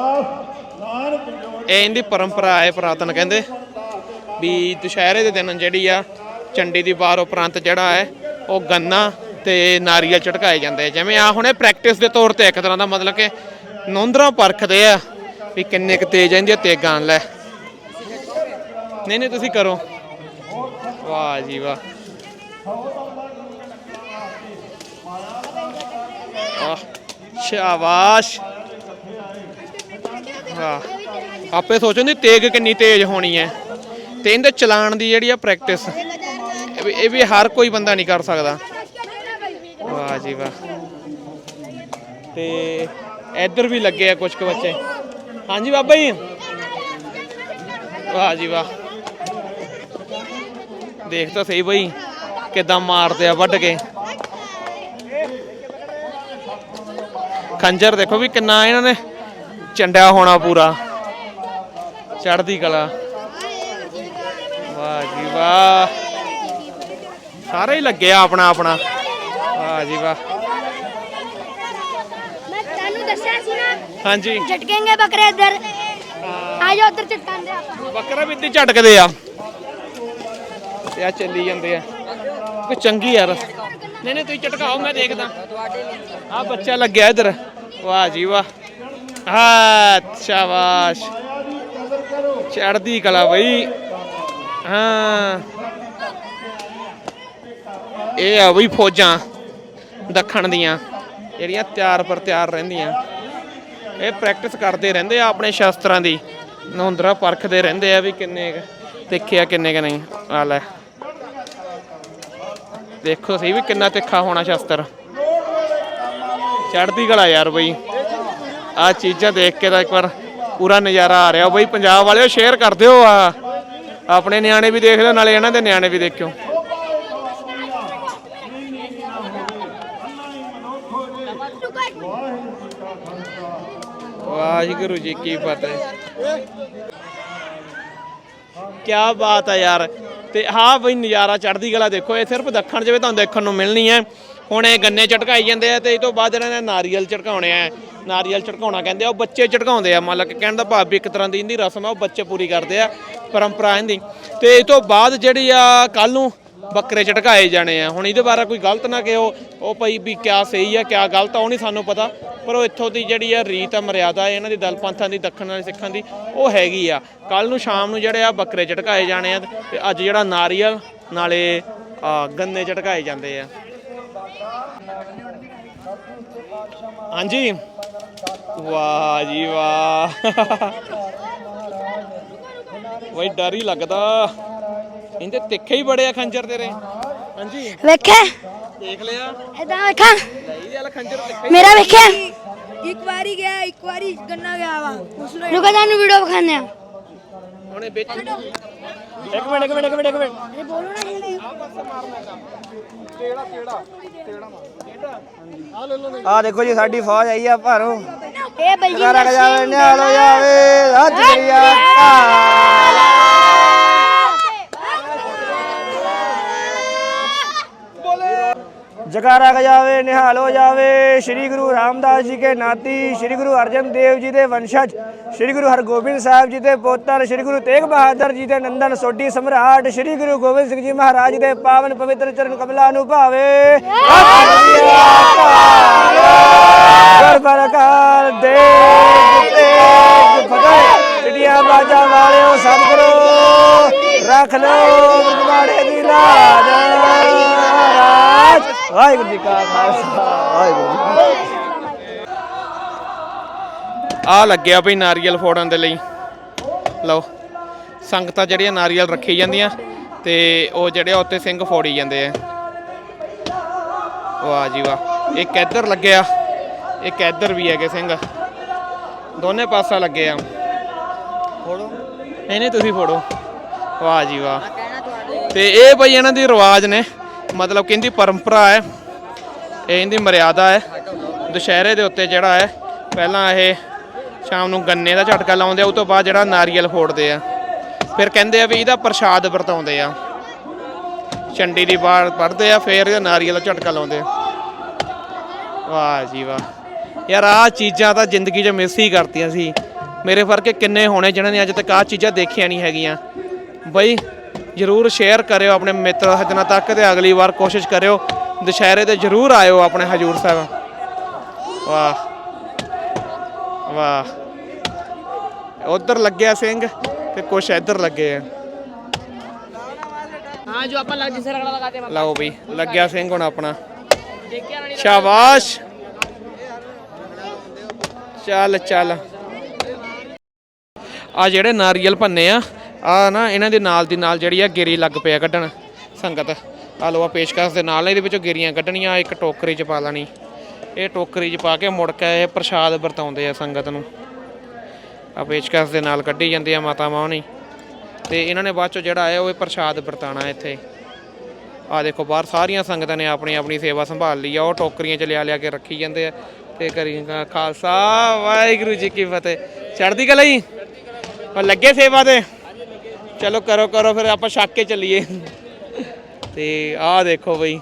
ਇਹ ਇਹਦੀ ਪਰੰਪਰਾ ਹੈ ਪੁਰਾਤਨ ਕਹਿੰਦੇ। ਵੀ ਦੁਸ਼ਹਿਰੇ ਦੇ ਦਿਨ ਜਿਹੜੀ ਆ ਚੰਡੀ ਦੀ ਵਾਰ ਉਪਰੰਤ ਜਿਹੜਾ ਹੈ, ਉਹ ਗੰਨਾ ਤੇ ਨਾਰੀਅਲ ਝਟਕਾਏ ਜਾਂਦੇ ਜਿਵੇਂ ਆ ਹੁਣੇ ਪ੍ਰੈਕਟਿਸ ਦੇ ਤੌਰ ਤੇ ਇੱਕ ਤਰ੍ਹਾਂ ਦਾ ਮਤਲਬ ਕਿ ਨੌਂਦਰਾਂ ਪਰਖਦੇ ਆ ਵੀ ਕਿੰਨੇ ਕੁ ਤੇਜ਼ ਆਂਦੀ ਤੇਗਾਂ ਲੈ। ਨਹੀਂ ਨਹੀਂ, ਤੁਸੀਂ ਕਰੋ। ਵਾਹ ਜੀ ਵਾਹ। ਆਹ ਸ਼ਾਬਾਸ਼। ਵਾਹ। ਆਪੇ ਸੋਚੋ ਦੀ ਤੇਗ ਕਿੰਨੀ ਤੇਜ਼ ਹੋਣੀ ਹੈ। ਤੇ ਇਹਦੇ ਚਲਾਣ ਦੀ ਜਿਹੜੀ ਆ ਪ੍ਰੈਕਟਿਸ ਇਹ ਵੀ- ਇਹ ਵੀ ਹਰ ਕੋਈ ਬੰਦਾ ਨਹੀਂ ਕਰ ਸਕਦਾ। ਵਾਹ ਜੀ ਵਾਹ। ਤੇ ਇੱਧਰ ਵੀ ਲੱਗੇ ਆ ਕੁਝ ਕੁ ਬੱਚੇ। ਹਾਂਜੀ ਬਾਬਾ ਜੀ। ਵਾਹ ਜੀ ਵਾਹ। ਦੇਖ ਤਾਂ ਸਹੀ ਬਈ, ਕਿਦਾਂ ਮਾਰਦੇ ਆ ਵੱਢ ਕੇ। ਖੰਜਰ ਦੇਖੋ ਵੀ ਕਿੰਨਾ ਇਹਨਾਂ ਨੇ ਚੰਡਿਆ ਹੋਣਾ ਪੂਰਾ। ਚੜ੍ਹਦੀ ਕਲਾ। ਵਾਹ ਜੀ ਵਾਹ। ਸਾਰੇ ਹੀ ਲੱਗੇ ਆ ਆਪਣਾ ਆਪਣਾ। ਵਾਹ ਜੀ ਵਾਹ। ਮੈਂ ਤੁਹਾਨੂੰ ਦੱਸਿਆ ਸੀ ਨਾ ਹਾਂਜੀ। ਝਟਕੇਂਗੇ ਬੱਕਰੇ ਇੱਧਰ। ਆ ਜਾਓ ਉੱਧਰ ਝਟਕਾਂਦੇ ਆਪਾਂ। ਬੱਕਰਾ ਵੀ ਇੱਦੀ ਝਟਕਦੇ ਆ। ਤੇ ਆ ਚੱਲੀ ਜਾਂਦੇ ਆ। ਕੋਈ ਚੰਗੀ ਯਾਰ। ਨਹੀਂ ਨਹੀਂ ਤੁਸੀਂ ਝਟਕਾਓ ਮੈਂ ਦੇਖਦਾ। ਆ ਬੱਚਾ ਲੱਗਿਆ ਇੱਧਰ। ਵਾਹ ਜੀ ਵਾਹ। ਹਾਂ ਸ਼ਾਬਾਸ਼। ਚੜ੍ਹਦੀ ਕਲਾ ਬਈ। ਹਾਂ। ਇਹ ਆ ਵੀ ਫੌਜਾਂ ਦੱਖਣ ਦੀਆਂ, ਜਿਹੜੀਆਂ ਤਿਆਰ ਪਰ ਤਿਆਰ ਰਹਿੰਦੀਆਂ। ਇਹ ਪ੍ਰੈਕਟਿਸ ਕਰਦੇ ਰਹਿੰਦੇ ਆ ਆਪਣੇ ਸ਼ਸਤਰਾਂ ਦੀ ਨਹੁੰਦਰਾ ਪਰਖਦੇ ਰਹਿੰਦੇ ਆ ਵੀ ਕਿੰਨੇ ਤਿੱਖਿਆ ਕਿੰਨੇ ਕੁ ਨਹੀਂ। ਆ ਲੈ। ਦੇਖੋ ਸਹੀ ਵੀ ਕਿੰਨਾ ਤਿੱਖਾ ਹੋਣਾ ਸ਼ਸਤਰ। ਚੜਦੀ ਕਲਾ ਯਾਰ ਬਈ। ਆ ਚੀਜ਼ਾਂ ਦੇਖ ਕੇ ਤਾਂ ਇੱਕ ਵਾਰ ਪੂਰਾ ਨਜ਼ਾਰਾ ਆ ਰਿਹਾ। ਬਈ ਪੰਜਾਬ ਵਾਲਿਓ ਸ਼ੇਅਰ ਕਰ ਦਿਓ ਆ। ਆਪਣੇ ਨਿਆਣੇ ਵੀ ਦੇਖ ਲਿਓ ਨਾਲੇ ਇਹਨਾਂ ਦੇ ਨਿਆਣੇ ਵੀ ਦੇਖਿਓ। ਵਾਹਿਗੁਰੂ ਜੀ ਕੀ ਫਤਿਹ। ਕੀ ਬਾਤ ਹੈ ਯਾਰ। ਤੇ ਹਾਂ ਬਈ ਨਜ਼ਾਰਾ ਚੜ੍ਹਦੀ ਗਲਾ ਦੇਖੋ, ਇਹ ਸਿਰਫ ਦੱਖਣ ਜਿਵੇਂ ਤੁਹਾਨੂੰ ਦੇਖਣ ਨੂੰ ਮਿਲਣੀ ਹੈ। ਹੁਣ ਇਹ ਗੰਨੇ ਝਟਕਾਈ ਜਾਂਦੇ ਆ ਤੇ ਇਹ ਤੋਂ ਬਾਅਦ ਇਹਨਾਂ ਨੇ ਨਾਰੀਅਲ ਝਟਕਾਉਣੇ ਆ। ਨਾਰੀਅਲ ਝਟਕਾਉਣਾ ਕਹਿੰਦੇ ਆ, ਉਹ ਬੱਚੇ ਝਟਕਾਉਂਦੇ ਆ। ਮਤਲਬ ਕਿ ਕਹਿਣ ਦਾ ਭਾਵ ਇੱਕ ਤਰ੍ਹਾਂ ਦੀ ਇਹਦੀ ਰਸਮ ਆ, ਉਹ ਬੱਚੇ ਪੂਰੀ ਕਰਦੇ ਆ, ਪਰੰਪਰਾ ਇਹਦੀ। ਤੇ ਇਹ ਤੋਂ ਬਾਅਦ ਜਿਹੜੀ ਆ ਕੱਲ ਨੂੰ ਬੱਕਰੇ ਝਟਕਾਏ ਜਾਣੇ ਆ। ਹੁਣ ਇਹਦੇ ਬਾਰੇ ਕੋਈ ਗਲਤ ਨਾ ਕਿਹੋ। ਉਹ ਭਾਈ ਵੀ ਕਿਆ ਸਹੀ ਆ, ਕਿਆ ਗਲਤ ਆ, ਉਹ ਨਹੀਂ ਸਾਨੂੰ ਪਤਾ। ਪਰ ਉਹ ਇੱਥੋਂ ਦੀ ਜਿਹੜੀ ਆ ਰੀਤ ਆ, ਮਰਿਆਦਾ ਇਹਨਾਂ ਦੀ ਦਲ ਪੰਥਾਂ ਦੀ, ਦੱਖਣ ਵਾਲੇ ਸਿੱਖਾਂ ਦੀ, ਉਹ ਹੈਗੀ ਆ। ਕੱਲ ਨੂੰ ਸ਼ਾਮ ਨੂੰ ਜਿਹੜੇ ਆ ਬੱਕਰੇ ਝਟਕਾਏ ਜਾਣੇ ਆ ਤੇ ਅੱਜ ਜਿਹੜਾ ਨਾਰੀਅਲ, ਨਾਲੇ ਗੰਨੇ ਝਟਕਾਏ ਜਾਂਦੇ ਆ। ਹਾਂਜੀ। ਵਾਹ ਜੀ ਵਾਹ। ਵਈ ਡਰ ਹੀ ਲੱਗਦਾ। ਇਹਦੇ ਤਿੱਖੇ ਹੀ ਬੜੇ ਆ ਖੰਜਰ ਤੇਰੇ। ਹਾਂਜੀ। ਵੇਖਿਆ? ਦੇਖ ਲਿਆ। ਇਦਾਂ ਵੇਖਾਂ? ਲਈ ਵਾਲਾ ਖੰਜਰ ਤਿੱਖਾ ਮੇਰਾ ਵੇਖਿਆ? ਇੱਕ ਵਾਰੀ ਗਿਆ ਇੱਕ ਵਾਰੀ ਗੰਨਾ ਗਿਆ ਵਾ। ਉਸ ਨੂੰ ਰੁਕੋ ਤੁਹਾਨੂੰ ਵੀਡੀਓ ਵਿਖਾਉਂਦੇ ਆ ਹੁਣੇ ਵਿੱਚ ਇੱਕ ਮਿੰਟ ਇੱਕ ਮਿੰਟ ਇੱਕ ਮਿੰਟ ਇੱਕ ਮਿੰਟ। ਅਰੇ ਬੋਲੋ ਨਾ ਜਲਦੀ। ਆ ਦੇਖੋ ਜੀ ਸਾਡੀ ਫੌਜ ਆਈ ਆ ਭਾਰੋਂ। ਇਹ ਬਲਜੀਤ ਕ ਜਾਵੇ ਨਿਹਾਲ ਹੋ ਜਾਵੇ ਰੱਜ ਗਈ ਜਗਾਰਾ ਕ ਜਾਵੇ, ਨਿਹਾਲ ਹੋ ਜਾਵੇ। ਸ੍ਰੀ ਗੁਰੂ ਰਾਮਦਾਸ ਜੀ ਕੇ ਨਾਤੀ, ਸ੍ਰੀ ਗੁਰੂ ਅਰਜਨ ਦੇਵ ਜੀ ਦੇ ਵੰਸ਼ਜ, ਸ੍ਰੀ ਗੁਰੂ ਹਰਗੋਬਿੰਦ ਸਾਹਿਬ ਜੀ ਦੇ ਪੁੱਤਰ, ਸ੍ਰੀ ਗੁਰੂ ਤੇਗ ਬਹਾਦਰ ਜੀ ਦੇ ਨੰਦਨ, ਸੋਢੀ ਸਮਰਾਟ, ਸ੍ਰੀ ਗੁਰੂ ਗੋਬਿੰਦ ਸਿੰਘ ਜੀ ਮਹਾਰਾਜ ਦੇ ਪਾਵਨ ਪਵਿੱਤਰ ਚਰਨ ਕਮਲਾਂ ਨੂੰ ਭਾਵੇ। ਗਰਬਰ ਦੇ ਤੇ ਫਤਿਹ ਚਿੜੀਆਂ ਬਾਜਾ ਵਾਲਿਓ ਸਤਿਗੁਰੂ, ਰੱਖ ਲੋ ਗੁਰਬਾਣੇ ਦੀ ਲਾਜ ਰਾਜ। ਵਾਹਿਗੁਰੂ ਜੀ ਕਾ ਖਾਲਸਾ। ਵਾਹਿਗੁਰੂ। ਆ ਲੱਗਿਆ ਭਈ ਨਾਰੀਅਲ ਫੋੜਨ ਦੇ ਲਈ। ਲਓ ਸੰਗਤਾਂ ਜਿਹੜੀਆਂ ਨਾਰੀਅਲ ਰੱਖੀ ਜਾਂਦੀਆਂ ਤੇ ਉਹ ਜਿਹੜੇ ਆ ਉੱਤੇ ਸਿੰਘ ਫੋੜੀ ਜਾਂਦੇ ਆ। ਵਾਹ ਜੀ ਵਾਹ ਇੱਕ ਇੱਧਰ ਲੱਗਿਆ। ਇੱਕ ਇੱਧਰ ਵੀ ਹੈਗੇ ਸਿੰਘ। ਦੋਨੇ ਪਾਸਾ ਲੱਗੇ ਆ। ਫੋੜੋ। ਨਹੀਂ ਨਹੀਂ ਤੁਸੀਂ ਫੋੜੋ। ਵਾਹ ਜੀ ਵਾਹ। ਤੇ ਇਹ ਭਈ ਇਹਨਾਂ ਦੀ ਰਿਵਾਜ ਨੇ। ਮਤਲਬ ਕਿ ਇਹਦੀ ਪਰੰਪਰਾ ਹੈ, ਇਹ ਇਹਦੀ ਮਰਿਆਦਾ ਹੈ। ਦੁਸ਼ਹਿਰੇ ਦੇ ਉੱਤੇ ਜਿਹੜਾ ਹੈ, ਪਹਿਲਾਂ ਇਹ ਸ਼ਾਮ ਨੂੰ ਗੰਨੇ ਦਾ ਝਟਕਾ ਲਾਉਂਦੇ ਆ ਉਸ ਤੋਂ ਬਾਅਦ ਜਿਹੜਾ ਨਾਰੀਅਲ ਫੋੜਦੇ ਆ। ਫਿਰ ਕਹਿੰਦੇ ਆ ਵੀ ਇਹਦਾ ਪ੍ਰਸ਼ਾਦ ਵਰਤਾਉਂਦੇ ਆ। ਚੰਡੀ ਦੀ ਬਾੜ ਪੜਦੇ ਆ, ਫਿਰ ਇਹਦਾ ਨਾਰੀਅਲ ਦਾ ਝਟਕਾ ਲਾਉਂਦੇ ਆ। ਵਾਹ ਜੀ ਵਾਹ। ਯਾਰ ਆਹ ਚੀਜ਼ਾਂ ਤਾਂ ਜ਼ਿੰਦਗੀ 'ਚ ਮਿਸ ਹੀ ਕਰਤੀਆਂ ਸੀ। ਮੇਰੇ ਵਰਗੇ ਕਿੰਨੇ ਹੋਣੇ ਜਿਨ੍ਹਾਂ ਨੇ ਅੱਜ ਤੱਕ ਆਹ ਚੀਜ਼ਾਂ ਦੇਖੀਆਂ ਨਹੀਂ ਹੈਗੀਆਂ। ਬਈ ਜ਼ਰੂਰ ਸ਼ੇਅਰ ਕਰਿਓ ਆਪਣੇ ਮਿੱਤਰ ਸੱਜਣਾ ਤੱਕ ਤੇ ਅਗਲੀ ਵਾਰ ਕੋਸ਼ਿਸ਼ ਕਰਿਓ। ਦੁਸ਼ਹਿਰੇ ਤੇ ਜ਼ਰੂਰ ਆਇਓ ਆਪਣੇ ਹਜੂਰ ਸਾਹਿਬ। ਵਾਹ। ਵਾਹ। ਉਧਰ ਲੱਗਿਆ ਸਿੰਘ ਤੇ ਕੁਛ ਇੱਧਰ ਲੱਗੇ ਆ। ਹਾਂ ਜੋ ਆਪਾਂ ਲੱਗ ਜਿਸੇ ਰਗੜਾ ਲਗਾਤੇ ਲਓ ਬਈ ਲੱਗਿਆ ਸਿੰਘ ਹੁਣ ਆਪਣਾ। ਸ਼ਾਬਾਸ਼। ਚੱਲ ਚੱਲ। ਆ ਜਿਹੜੇ ਨਾਰੀਅਲ ਭੰਨੇ ਆ ਆ ਨਾ, ਇਹਨਾਂ ਦੇ ਨਾਲ ਦੀ ਨਾਲ ਜਿਹੜੀ ਆ ਗਿਰੀ ਲੱਗ ਪਿਆ ਕੱਢਣ, ਸੰਗਤ। ਆ ਲੋ ਆ ਪੇਸ਼ਕਸ਼ ਦੇ ਨਾਲ, ਇਹਦੇ ਵਿੱਚੋਂ ਗਿਰੀਆਂ ਕੱਢਣੀਆਂ, ਇੱਕ ਟੋਕਰੀ 'ਚ ਪਾ ਲੈਣੀ। ਇਹ ਟੋਕਰੀ 'ਚ ਪਾ ਕੇ ਮੁੜ ਕੇ ਇਹ ਪ੍ਰਸ਼ਾਦ ਵਰਤਾਉਂਦੇ ਆ ਸੰਗਤ ਨੂੰ। ਆ ਪੇਸ਼ਕਸ਼ ਦੇ ਨਾਲ ਕੱਢੀ ਜਾਂਦੇ ਆ ਮਾਤਾਵਾਂ ਹੋਣੀ ਤੇ ਇਹਨਾਂ ਨੇ ਬਾਅਦ ਚੋਂ ਜਿਹੜਾ ਆਇਆ, ਉਹ ਇਹ ਪ੍ਰਸ਼ਾਦ ਵਰਤਾਣਾ ਇੱਥੇ। ਆ ਦੇਖੋ, ਬਾਹਰ ਸਾਰੀਆਂ ਸੰਗਤਾਂ ਨੇ ਆਪਣੀ ਆਪਣੀ ਸੇਵਾ ਸੰਭਾਲ ਲਈ ਆ, ਉਹ ਟੋਕਰੀਆਂ ਚ ਲਿਆ ਲਿਆ ਕੇ ਰੱਖੀ ਜਾਂਦੇ ਆ। ਤੇ ਕਰੀ ਖਾਲਸਾ, ਵਾਹਿਗੁਰੂ ਜੀ ਕੀ ਫਤਿਹ। ਚੜ੍ਹਦੀ ਕਲਾ ਜੀ। ਲੱਗੇ ਸੇਵਾ ਤੇ। ਚਲੋ ਕਰੋ ਕਰੋ ਫਿਰ ਆਪਾਂ ਛੱਕ ਕੇ ਚੱਲੀਏ। ਤੇ ਆਹ ਦੇਖੋ ਬਈ।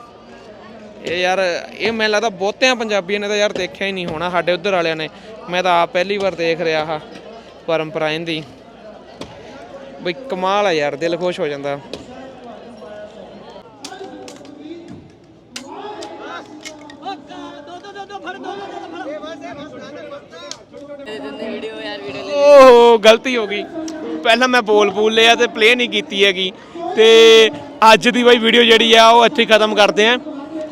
ਇਹ ਯਾਰ ਇਹ ਮੈਨੂੰ ਲੱਗਦਾ ਬਹੁਤਿਆਂ ਪੰਜਾਬੀਆਂ ਨੇ ਤਾਂ ਯਾਰ ਦੇਖਿਆ ਹੀ ਨਹੀਂ ਹੋਣਾ ਸਾਡੇ ਉਧਰ ਵਾਲਿਆਂ ਨੇ। ਮੈਂ ਤਾਂ ਆਪ ਪਹਿਲੀ ਵਾਰ ਦੇਖ ਰਿਹਾ ਆ ਪਰੰਪਰਾ ਇਹਦੀ। ਬਈ ਕਮਾਲ ਆ ਯਾਰ ਦਿਲ ਖੁਸ਼ ਹੋ ਜਾਂਦਾ। ਓਹ ਗਲਤੀ ਹੋ ਗਈ। ਪਹਿਲਾਂ ਮੈਂ ਬੋਲ ਬੋਲ ਲਿਆ ਤੇ ਪਲੇ ਨਹੀਂ ਕੀਤੀ ਹੈਗੀ। ਤੇ ਅੱਜ ਦੀ ਬਾਈ ਵੀਡੀਓ ਜਿਹੜੀ ਆ, ਉਹ ਇੱਥੇ ਖਤਮ ਕਰਦੇ ਆ।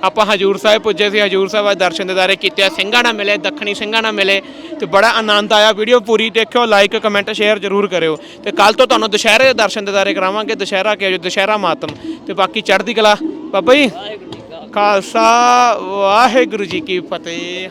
ਆਪਾਂ ਹਜੂਰ ਸਾਹਿਬ ਪੁੱਜੇ ਸੀ, ਹਜੂਰ ਸਾਹਿਬ ਦੇ ਦਰਸ਼ਨ ਦਿਦਾਰੇ ਕੀਤੇ ਆ। ਸਿੰਘਾਂ ਨਾਲ ਮਿਲੇ, ਦੱਖਣੀ ਸਿੰਘਾਂ ਨਾਲ ਮਿਲੇ ਤੇ ਬੜਾ ਆਨੰਦ ਆਇਆ। ਵੀਡੀਓ ਪੂਰੀ ਦੇਖਿਓ ਲਾਈਕ ਕਮੈਂਟ ਸ਼ੇਅਰ ਜ਼ਰੂਰ ਕਰਿਓ। ਤੇ ਕੱਲ ਤੋਂ ਤੁਹਾਨੂੰ ਦੁਸ਼ਹਿਰੇ ਦੇ ਦਰਸ਼ਨ ਦਿਦਾਰੇ ਕਰਾਵਾਂਗੇ। ਦੁਸ਼ਹਿਰਾ ਕਿ ਜੋ ਦੁਸ਼ਹਿਰਾ ਮਾਤਮ। ਤੇ ਬਾਕੀ ਚੜ੍ਹਦੀ ਕਲਾ। ਬਾਬਾ ਜੀ, ਖਾਲਸਾ, ਵਾਹਿਗੁਰੂ ਜੀ ਕੀ ਫਤਿਹ।